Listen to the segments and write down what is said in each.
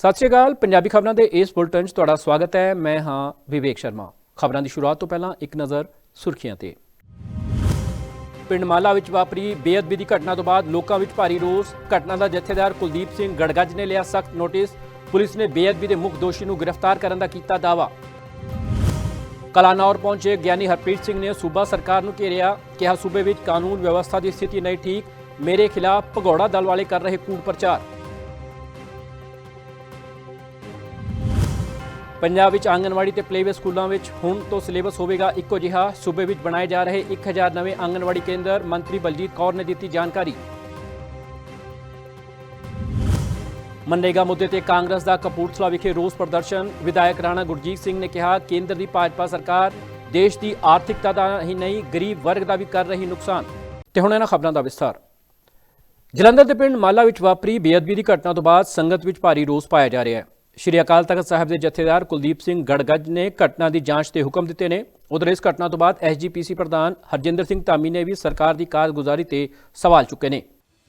ਸਤਿ ਸ਼੍ਰੀ ਅਕਾਲ, ਪੰਜਾਬੀ ਖਬਰਾਂ ਦੇ ਇਸ ਬੁਲਟਨ 'ਚ ਤੁਹਾਡਾ ਸਵਾਗਤ ਹੈ। ਮੈਂ ਹਾਂ ਵਿਵੇਕ ਸ਼ਰਮਾ। ਖਬਰਾਂ ਦੀ ਸ਼ੁਰੂਆਤ ਤੋਂ ਪਹਿਲਾਂ ਇੱਕ ਨਜ਼ਰ ਸੁਰਖੀਆਂ ਤੇ। ਪਿੰਡ ਮਾਲਾ ਵਿੱਚ ਵਾਪਰੀ ਬੇਅਦਬੀ ਦੀ ਘਟਨਾ ਤੋਂ ਬਾਅਦ ਲੋਕਾਂ ਵਿੱਚ ਭਾਰੀ ਰੋਸ। ਘਟਨਾ ਦਾ ਜਥੇਦਾਰ ਕੁਲਦੀਪ ਸਿੰਘ ਗੜਗੱਜ ਨੇ ਲਿਆ ਸਖਤ ਨੋਟਿਸ। ਪੁਲਿਸ ਨੇ ਬੇਅਦਬੀ ਦੇ ਮੁੱਖ ਦੋਸ਼ੀ ਨੂੰ ਗ੍ਰਿਫਤਾਰ ਕਰਨ ਦਾ ਕੀਤਾ ਦਾਅਵਾ। ਕਲਾਨੌਰ ਪਹੁੰਚੇ ਗਿਆਨੀ ਹਰਪ੍ਰੀਤ ਸਿੰਘ ਨੇ ਸੂਬਾ ਸਰਕਾਰ ਨੂੰ ਘੇਰਿਆ, ਕਿਹਾ ਸੂਬੇ ਵਿੱਚ ਕਾਨੂੰਨ ਵਿਵਸਥਾ ਦੀ ਸਥਿਤੀ ਨਹੀਂ ਠੀਕ, ਮੇਰੇ ਖਿਲਾਫ ਭਗੌੜਾ ਦਲ ਵਾਲੇ ਕਰ ਰਹੇ ਕੂੜ ਪ੍ਰਚਾਰ। ਪੰਜਾਬ ਵਿੱਚ ਆਂਗਨਵਾੜੀ ਤੇ ਪਲੇਵੇ ਸਕੂਲਾਂ ਵਿੱਚ ਹੁਣ ਤੋਂ ਸਿਲੇਬਸ ਹੋਵੇਗਾ ਇੱਕੋ ਜਿਹਾ। ਸੂਬੇ ਵਿੱਚ ਬਣਾਏ ਜਾ ਰਹੇ 1000 ਨਵੇਂ ਆਂਗਨਵਾੜੀ ਕੇਂਦਰ, ਮੰਤਰੀ ਬਲਜੀਤ ਕੌਰ ਨੇ ਦਿੱਤੀ ਜਾਣਕਾਰੀ। ਮਨਰੇਗਾ ਮੁੱਦੇ ਤੇ ਕਾਂਗਰਸ ਦਾ ਕਪੂਰਥਲਾ ਵਿਖੇ ਰੋਸ ਪ੍ਰਦਰਸ਼ਨ। ਵਿਧਾਇਕ ਰਾਣਾ ਗੁਰਜੀਤ ਸਿੰਘ ਨੇ ਕਿਹਾ, ਕੇਂਦਰ ਦੀ ਭਾਜਪਾ ਸਰਕਾਰ ਦੇਸ਼ ਦੀ ਆਰਥਿਕਤਾ ਦਾ ਹੀ ਨਹੀਂ, ਗਰੀਬ ਵਰਗ ਦਾ ਵੀ ਕਰ ਰਹੀ ਨੁਕਸਾਨ। ਤੇ ਹੁਣ ਇਹਨਾਂ ਖਬਰਾਂ ਦਾ ਵਿਸਥਾਰ। ਜਲੰਧਰ ਦੇ ਪਿੰਡ ਮਾਲਾ ਵਿੱਚ ਵਾਪਰੀ ਬੇਅਦਬੀ ਦੀ ਘਟਨਾ ਤੋਂ ਬਾਅਦ ਸੰਗਤ ਵਿੱਚ ਭਾਰੀ ਰੋਸ ਪਾਇਆ ਜਾ ਰਿਹਾ ਹੈ। ਸ਼੍ਰੀ ਅਕਾਲ ਤਖਤ ਸਾਹਿਬ ਦੇ ਜਥੇਦਾਰ ਕੁਲਦੀਪ ਸਿੰਘ ਗੜਗੱਜ ਨੇ ਘਟਨਾ ਦੀ ਜਾਂਚ 'ਤੇ ਹੁਕਮ ਦਿੱਤੇ ਨੇ। ਉਧਰ ਇਸ ਘਟਨਾ ਤੋਂ ਬਾਅਦ ਐਸਜੀਪੀਸੀ ਪ੍ਰਧਾਨ ਹਰਜਿੰਦਰ ਸਿੰਘ ਧਾਮੀ ਨੇ ਵੀ ਸਰਕਾਰ ਦੀ ਕਾਰਗੁਜ਼ਾਰੀ ਤੇ ਸਵਾਲ ਚੁੱਕੇ ਨੇ।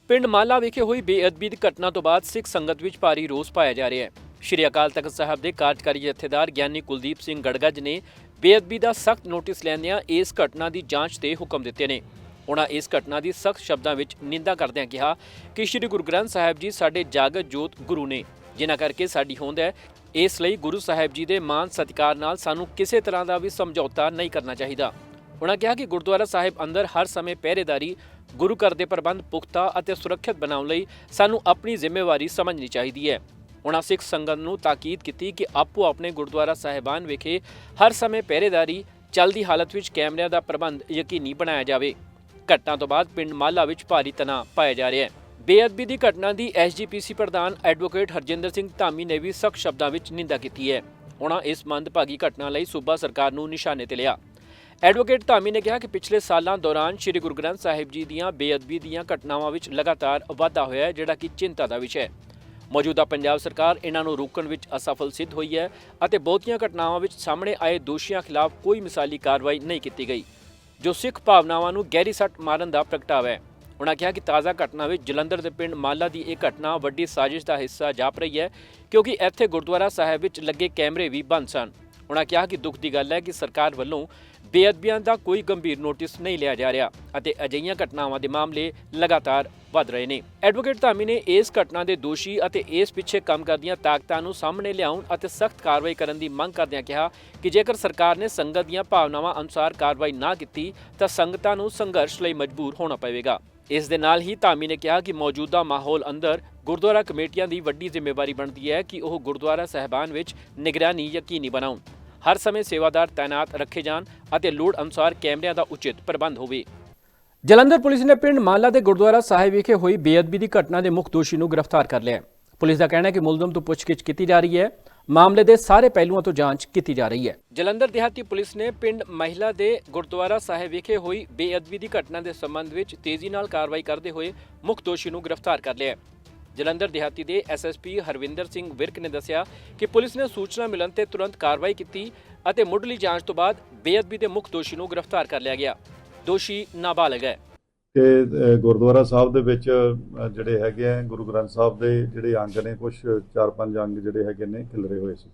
ਪਿੰਡ ਮਾਲਾ ਵਿਖੇ ਹੋਈ ਬੇਅਦਬੀ ਦੀ ਘਟਨਾ ਤੋਂ ਬਾਅਦ ਸਿੱਖ ਸੰਗਤ ਵਿੱਚ ਭਾਰੀ ਰੋਸ ਪਾਇਆ ਜਾ ਰਿਹਾ ਹੈ। ਸ਼੍ਰੀ ਅਕਾਲ ਤਖਤ ਸਾਹਿਬ ਦੇ ਕਾਰਜਕਾਰੀ ਜਥੇਦਾਰ ਗਿਆਨੀ ਕੁਲਦੀਪ ਸਿੰਘ ਗੜਗੱਜ ਨੇ ਬੇਅਦਬੀ ਦਾ ਸਖਤ ਨੋਟਿਸ ਲੈਂਦਿਆਂ ਇਸ ਘਟਨਾ ਦੀ ਜਾਂਚ 'ਤੇ ਹੁਕਮ ਦਿੱਤੇ ਨੇ। ਉਹਨਾਂ ਇਸ ਘਟਨਾ ਦੀ ਸਖਤ ਸ਼ਬਦਾਂ ਵਿੱਚ ਨਿੰਦਾ ਕਰਦਿਆਂ ਕਿਹਾ ਕਿ ਸ੍ਰੀ ਗੁਰੂ ਗ੍ਰੰਥ ਸਾਹਿਬ ਜੀ ਸਾਡੇ ਜਾਗਤ ਜੋਤ ਗੁਰੂ ਨੇ। ਜਿਨ੍ਹਾਂ ਕਰਕੇ ਸਾਡੀ ਹੋਂਦ ਹੈ। ਇਸ ਲਈ ਗੁਰੂ ਸਾਹਿਬ ਜੀ ਦੇ ਮਾਨ ਸਤਿਕਾਰ ਨਾਲ ਸਾਨੂੰ ਕਿਸੇ ਤਰ੍ਹਾਂ ਦਾ ਵੀ ਸਮਝੌਤਾ ਨਹੀਂ ਕਰਨਾ ਚਾਹੀਦਾ। ਉਹਨਾਂ ਕਿਹਾ ਕਿ ਗੁਰਦੁਆਰਾ ਸਾਹਿਬ ਅੰਦਰ ਹਰ ਸਮੇਂ ਪਹਿਰੇਦਾਰੀ, ਗੁਰੂ ਘਰ ਦੇ ਪ੍ਰਬੰਧ ਪੁਖਤਾ ਅਤੇ ਸੁਰੱਖਿਅਤ ਬਣਾਉਣ ਲਈ ਸਾਨੂੰ ਆਪਣੀ ਜ਼ਿੰਮੇਵਾਰੀ ਸਮਝਣੀ ਚਾਹੀਦੀ ਹੈ। ਉਹਨਾਂ ਸਿੱਖ ਸੰਗਤ ਨੂੰ ਤਾਕੀਦ ਕੀਤੀ ਕਿ ਆਪੋ ਆਪਣੇ ਗੁਰਦੁਆਰਾ ਸਾਹਿਬਾਨ ਵਿਖੇ ਹਰ ਸਮੇਂ ਪਹਿਰੇਦਾਰੀ, ਚੱਲਦੀ ਹਾਲਤ ਵਿੱਚ ਕੈਮਰਿਆਂ ਦਾ ਪ੍ਰਬੰਧ ਯਕੀਨੀ ਬਣਾਇਆ ਜਾਵੇ। ਘਟਨਾ ਤੋਂ ਬਾਅਦ ਪਿੰਡ ਮਾਲਾ ਵਿੱਚ ਭਾਰੀ ਤਣਾਅ ਪਾਇਆ ਜਾ ਰਿਹਾ ਹੈ। ਬੇਅਦਬੀ ਦੀ ਘਟਨਾ ਦੀ ਐਸਜੀਪੀਸੀ ਪ੍ਰਧਾਨ ਐਡਵੋਕੇਟ ਹਰਜਿੰਦਰ ਸਿੰਘ ਧਾਮੀ ਨੇ ਵੀ ਸਖਤ ਸ਼ਬਦਾਂ ਵਿੱਚ ਨਿੰਦਾ ਕੀਤੀ ਹੈ। ਉਹਨਾਂ ਇਸ ਮੰਦਭਾਗੀ ਘਟਨਾ ਲਈ ਸੂਬਾ ਸਰਕਾਰ ਨੂੰ ਨਿਸ਼ਾਨੇ ਤੇ ਲਿਆ। ਐਡਵੋਕੇਟ ਧਾਮੀ ਨੇ ਕਿਹਾ ਕਿ ਪਿਛਲੇ ਸਾਲਾਂ ਦੌਰਾਨ ਸ੍ਰੀ ਗੁਰੂ ਗ੍ਰੰਥ ਸਾਹਿਬ ਜੀ ਦੀਆਂ ਬੇਅਦਬੀ ਦੀਆਂ ਘਟਨਾਵਾਂ ਵਿੱਚ ਲਗਾਤਾਰ ਵਾਧਾ ਹੋਇਆ ਹੈ, ਜਿਹੜਾ ਕਿ ਚਿੰਤਾ ਦਾ ਵਿਸ਼ਾ ਹੈ। ਮੌਜੂਦਾ ਪੰਜਾਬ ਸਰਕਾਰ ਇਹਨਾਂ ਨੂੰ ਰੋਕਣ ਵਿੱਚ ਅਸਫਲ ਸਿੱਧ ਹੋਈ ਹੈ ਅਤੇ ਬਹੁਤੀਆਂ ਘਟਨਾਵਾਂ ਵਿੱਚ ਸਾਹਮਣੇ ਆਏ ਦੋਸ਼ੀਆਂ ਖਿਲਾਫ ਕੋਈ ਮਿਸਾਲੀ ਕਾਰਵਾਈ ਨਹੀਂ ਕੀਤੀ ਗਈ, ਜੋ ਸਿੱਖ ਭਾਵਨਾਵਾਂ ਨੂੰ ਗਹਿਰੀ ਸੱਟ ਮਾਰਨ ਦਾ ਪ੍ਰਗਟਾਵਾ ਹੈ। ਉਨ੍ਹਾਂ ਕਿਹਾ ਕਿ ਤਾਜ਼ਾ ਘਟਨਾ ਵਿੱਚ ਜਲੰਧਰ ਦੇ ਪਿੰਡ ਮਾਲਾ ਦੀ ਇਹ ਘਟਨਾ ਵੱਡੀ ਸਾਜ਼ਿਸ਼ ਦਾ ਹਿੱਸਾ ਜਾਪ ਰਹੀ ਹੈ, ਕਿਉਂਕਿ ਇੱਥੇ ਗੁਰਦੁਆਰਾ ਸਾਹਿਬ ਵਿੱਚ ਲੱਗੇ ਕੈਮਰੇ ਵੀ ਬੰਦ ਸਨ। ਉਹਨਾਂ ਕਿਹਾ ਕਿ ਦੁੱਖ ਦੀ ਗੱਲ ਹੈ ਕਿ ਸਰਕਾਰ ਵੱਲੋਂ ਬੇਅਦਬੀਆਂ ਦਾ ਕੋਈ ਗੰਭੀਰ ਨੋਟਿਸ ਨਹੀਂ ਲਿਆ ਜਾ ਰਿਹਾ ਅਤੇ ਅਜਿਹੀਆਂ ਘਟਨਾਵਾਂ ਦੇ ਮਾਮਲੇ ਲਗਾਤਾਰ ਵੱਧ ਰਹੇ ਨੇ। ਐਡਵੋਕੇਟ ਧਾਮੀ ਨੇ ਇਸ ਘਟਨਾ ਦੇ ਦੋਸ਼ੀ ਅਤੇ ਇਸ ਪਿੱਛੇ ਕੰਮ ਕਰਦੀਆਂ ਤਾਕਤਾਂ ਨੂੰ ਸਾਹਮਣੇ ਲਿਆਉਣ ਅਤੇ ਸਖਤ ਕਾਰਵਾਈ ਕਰਨ ਦੀ ਮੰਗ ਕਰਦਿਆਂ ਕਿਹਾ ਕਿ ਜੇਕਰ ਸਰਕਾਰ ਨੇ ਸੰਗਤ ਦੀਆਂ ਭਾਵਨਾਵਾਂ ਅਨੁਸਾਰ ਕਾਰਵਾਈ ਨਾ ਕੀਤੀ, ਤਾਂ ਸੰਗਤਾਂ ਨੂੰ ਸੰਘਰਸ਼ ਲਈ ਮਜਬੂਰ ਹੋਣਾ ਪਵੇਗਾ। ਇਸ ਦੇ ਨਾਲ ਹੀ ਧਾਮੀ ਨੇ ਕਿਹਾ ਕਿ ਮੌਜੂਦਾ ਮਾਹੌਲ ਅੰਦਰ ਗੁਰਦੁਆਰਾ ਕਮੇਟੀਆਂ ਦੀ ਵੱਡੀ ਜ਼ਿੰਮੇਵਾਰੀ ਬਣਦੀ ਹੈ ਕਿ ਉਹ ਗੁਰਦੁਆਰਾ ਸਹਿਬਾਨ ਵਿੱਚ ਨਿਗਰਾਨੀ ਯਕੀਨੀ ਬਣਾਉਣ। ਹਰ ਸਮੇਂ ਸੇਵਾਦਾਰ ਤਾਇਨਾਤ ਰੱਖੇ ਜਾਣ ਅਤੇ ਲੋੜ ਅਨੁਸਾਰ ਕੈਮਰਿਆਂ ਦਾ ਉਚਿਤ ਪ੍ਰਬੰਧ ਹੋਵੇ। ਜਲੰਧਰ ਪੁਲਿਸ ਨੇ ਪਿੰਡ ਮਾਲਾ ਦੇ ਗੁਰਦੁਆਰਾ ਸਾਹਿਬ ਵਿਖੇ ਹੋਈ ਬੇਅਦਬੀ ਦੀ ਘਟਨਾ ਦੇ ਮੁੱਖ ਦੋਸ਼ੀ ਨੂੰ ਗ੍ਰਿਫਤਾਰ ਕਰ ਲਿਆ ਹੈ। ਪੁਲਿਸ ਦਾ ਕਹਿਣਾ ਹੈ ਕਿ ਮੁਲਜ਼ਮ ਤੋਂ ਪੁੱਛਗਿੱਛ ਕੀਤੀ ਜਾ ਰਹੀ ਹੈ। ਮਾਮਲੇ ਦੇ ਸਾਰੇ ਪਹਿਲੂਆਂ ਤੋਂ ਜਾਂਚ ਕੀਤੀ ਜਾ ਰਹੀ ਹੈ। ਜਲੰਧਰ ਦਿਹਾਤੀ ਪੁਲਿਸ ਨੇ ਪਿੰਡ ਮਹਿਲਾ ਦੇ ਗੁਰਦੁਆਰਾ ਸਾਹਿਬ ਵਿਖੇ ਹੋਈ ਬੇਅਦਬੀ ਦੀ ਘਟਨਾ ਦੇ ਸੰਬੰਧ ਵਿੱਚ ਤੇਜ਼ੀ ਨਾਲ ਕਾਰਵਾਈ ਕਰਦੇ ਹੋਏ ਮੁੱਖ ਦੋਸ਼ੀ ਨੂੰ ਗ੍ਰਿਫਤਾਰ ਕਰ ਲਿਆ ਹੈ। ਜਲੰਧਰ ਦਿਹਾਤੀ ਦੇ ਐਸਐਸਪੀ ਹਰਵਿੰਦਰ ਸਿੰਘ ਵਿਰਕ ਨੇ ਦੱਸਿਆ ਕਿ ਪੁਲਿਸ ਨੇ ਸੂਚਨਾ ਮਿਲਣ ਤੇ ਤੁਰੰਤ ਕਾਰਵਾਈ ਕੀਤੀ ਅਤੇ ਮੁੱਢਲੀ ਜਾਂਚ ਤੋਂ ਬਾਅਦ ਬੇਅਦਬੀ ਦੇ ਮੁੱਖ ਦੋਸ਼ੀ ਨੂੰ ਗ੍ਰਿਫਤਾਰ ਕਰ ਲਿਆ ਗਿਆ। ਦੋਸ਼ੀ ਨਾਬਾਲਗ ਹੈ। ਕਿ ਗੁਰਦੁਆਰਾ ਸਾਹਿਬ ਦੇ ਵਿੱਚ ਜਿਹੜੇ ਹੈਗੇ ਆ, ਗੁਰੂ ਗ੍ਰੰਥ ਸਾਹਿਬ ਦੇ ਜਿਹੜੇ ਅੰਗ ਨੇ ਕੁਝ ਚਾਰ ਪੰਜ ਅੰਗ ਜਿਹੜੇ ਹੈਗੇ ਨੇ, ਖਿਲਰੇ ਹੋਏ ਸੀ।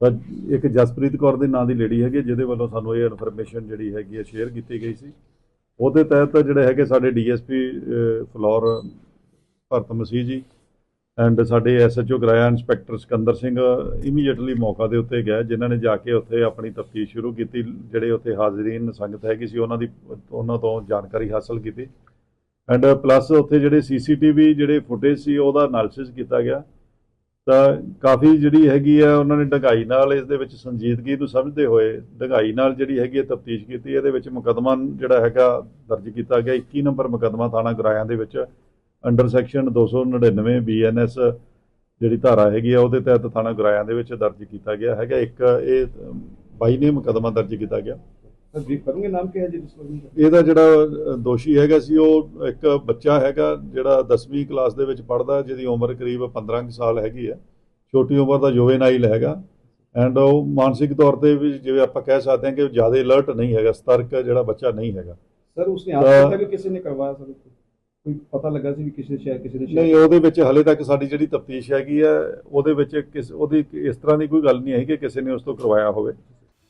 ਤਾਂ ਇੱਕ ਜਸਪ੍ਰੀਤ ਕੌਰ ਦੇ ਨਾਂ ਦੀ ਲੇਡੀ ਹੈਗੀ ਜਿਹਦੇ ਵੱਲੋਂ ਸਾਨੂੰ ਇਹ ਇਨਫੋਰਮੇਸ਼ਨ ਜਿਹੜੀ ਹੈਗੀ ਹੈ ਸ਼ੇਅਰ ਕੀਤੀ ਗਈ ਸੀ। ਉਹਦੇ ਤਹਿਤ ਜਿਹੜੇ ਹੈਗੇ ਸਾਡੇ DSP floor, Bharat Masih ji and ਸਾਡੇ SHO Goraya inspector Sikandar Singh immediately ਮੌਕਾ ਦੇ ਉੱਤੇ ਗਿਆ, ਜਿਨ੍ਹਾਂ ਨੇ ਜਾ ਕੇ ਉੱਥੇ ਆਪਣੀ ਤਫਤੀਸ਼ ਸ਼ੁਰੂ ਕੀਤੀ, ਜਿਹੜੇ ਉੱਥੇ ਹਾਜ਼ਰੀਨ ਸੰਗਤ ਹੈਗੀ ਸੀ, ਉਹਨਾਂ ਦੀ, ਉਹਨਾਂ ਤੋਂ ਜਾਣਕਾਰੀ ਹਾਸਲ ਕੀਤੀ। ਐਂਡ ਪਲੱਸ ਉੱਥੇ ਜਿਹੜੇ ਸੀਸੀਟੀਵੀ ਜਿਹੜੇ ਫੁਟੇਜ ਸੀ, ਉਹਦਾ ਐਨਾਲਿਸਿਸ ਕੀਤਾ ਗਿਆ। ਤਾਂ ਕਾਫੀ ਜਿਹੜੀ ਹੈਗੀ ਆ, ਉਹਨਾਂ ਨੇ ਡੰਗਾਈ ਨਾਲ ਇਸ ਦੇ ਵਿੱਚ ਸੰਜੀਦਗੀ ਨੂੰ ਸਮਝਦੇ ਹੋਏ ਡੰਗਾਈ ਨਾਲ ਜਿਹੜੀ ਹੈਗੀ ਹੈ ਤਫਤੀਸ਼ ਕੀਤੀ, ਇਹਦੇ ਵਿੱਚ ਮੁਕੱਦਮਾ ਜਿਹੜਾ ਹੈਗਾ ਦਰਜ ਕੀਤਾ ਗਿਆ 21 ਨੰਬਰ ਮੁਕੱਦਮਾ ਥਾਣਾ ਗੁਰਾਇਆਂ ਦੇ ਵਿੱਚ ਅੰਡਰ ਸੈਕਸ਼ਨ 299 ਬੀਐਨਐਸ ਜਿਹੜੀ ਧਾਰਾ ਹੈਗੀ ਆ ਉਹਦੇ ਤਹਿਤ ਥਾਣਾ ਗੁਰਾਇਆਂ ਦੇ ਵਿੱਚ ਦਰਜ ਕੀਤਾ ਗਿਆ ਹੈਗਾ। ਇੱਕ ਇਹ 22 ਨੇ ਮੁਕਦਮਾ ਦਰਜ ਕੀਤਾ ਗਿਆ। ਜੀ ਕਰੂੰਗੇ ਨਾਮ ਕੀ ਹੈ ਜੀ ਇਹਦਾ ਜਿਹੜਾ ਦੋਸ਼ੀ ਹੈਗਾ ਸੀ ਉਹ ਇੱਕ ਬੱਚਾ ਹੈਗਾ ਜਿਹੜਾ 10ਵੀਂ ਕਲਾਸ ਦੇ ਵਿੱਚ ਪੜਦਾ ਜਿਹਦੀ ਉਮਰ ਕਰੀਬ 15 ਸਾਲ ਹੈਗੀ ਆ। ਛੋਟੀ ਉਮਰ ਦਾ ਯੋਵੇਨਾਈਲ ਹੈਗਾ। ਐਂਡ ਉਹ ਮਾਨਸਿਕ ਤੌਰ ਤੇ ਵੀ ਜਿਵੇਂ ਆਪਾਂ ਕਹਿ ਸਕਦੇ ਹਾਂ ਕਿ ਜ਼ਿਆਦਾ ਅਲਰਟ ਨਹੀਂ ਹੈਗਾ ਸਤਰਕ ਜਿਹੜਾ ਬੱਚਾ ਨਹੀਂ ਹੈਗਾ। ਸਰ ਉਸਨੇ ਆਪ ਕੀਤਾ ਕਿਸੇ ਨੇ ਕਰਵਾਇਆ ਸਰ ਕੋਈ ਪਤਾ ਲੱਗਾ ਸੀ ਵੀ ਕਿਸੇ ਸ਼ਾਇਦ ਕਿਸੇ ਦੇ ਨਹੀਂ ਉਹਦੇ ਵਿੱਚ ਹਲੇ ਤੱਕ ਸਾਡੀ ਜਿਹੜੀ ਤਫਤੀਸ਼ ਹੈਗੀ ਆ ਉਹਦੇ ਵਿੱਚ ਕਿਸ ਉਹਦੀ ਇਸ ਤਰ੍ਹਾਂ ਦੀ ਕੋਈ ਗੱਲ ਨਹੀਂ ਹੈ ਕਿ ਕਿਸੇ ਨੇ ਉਸ ਤੋਂ ਕਰਵਾਇਆ ਹੋਵੇ।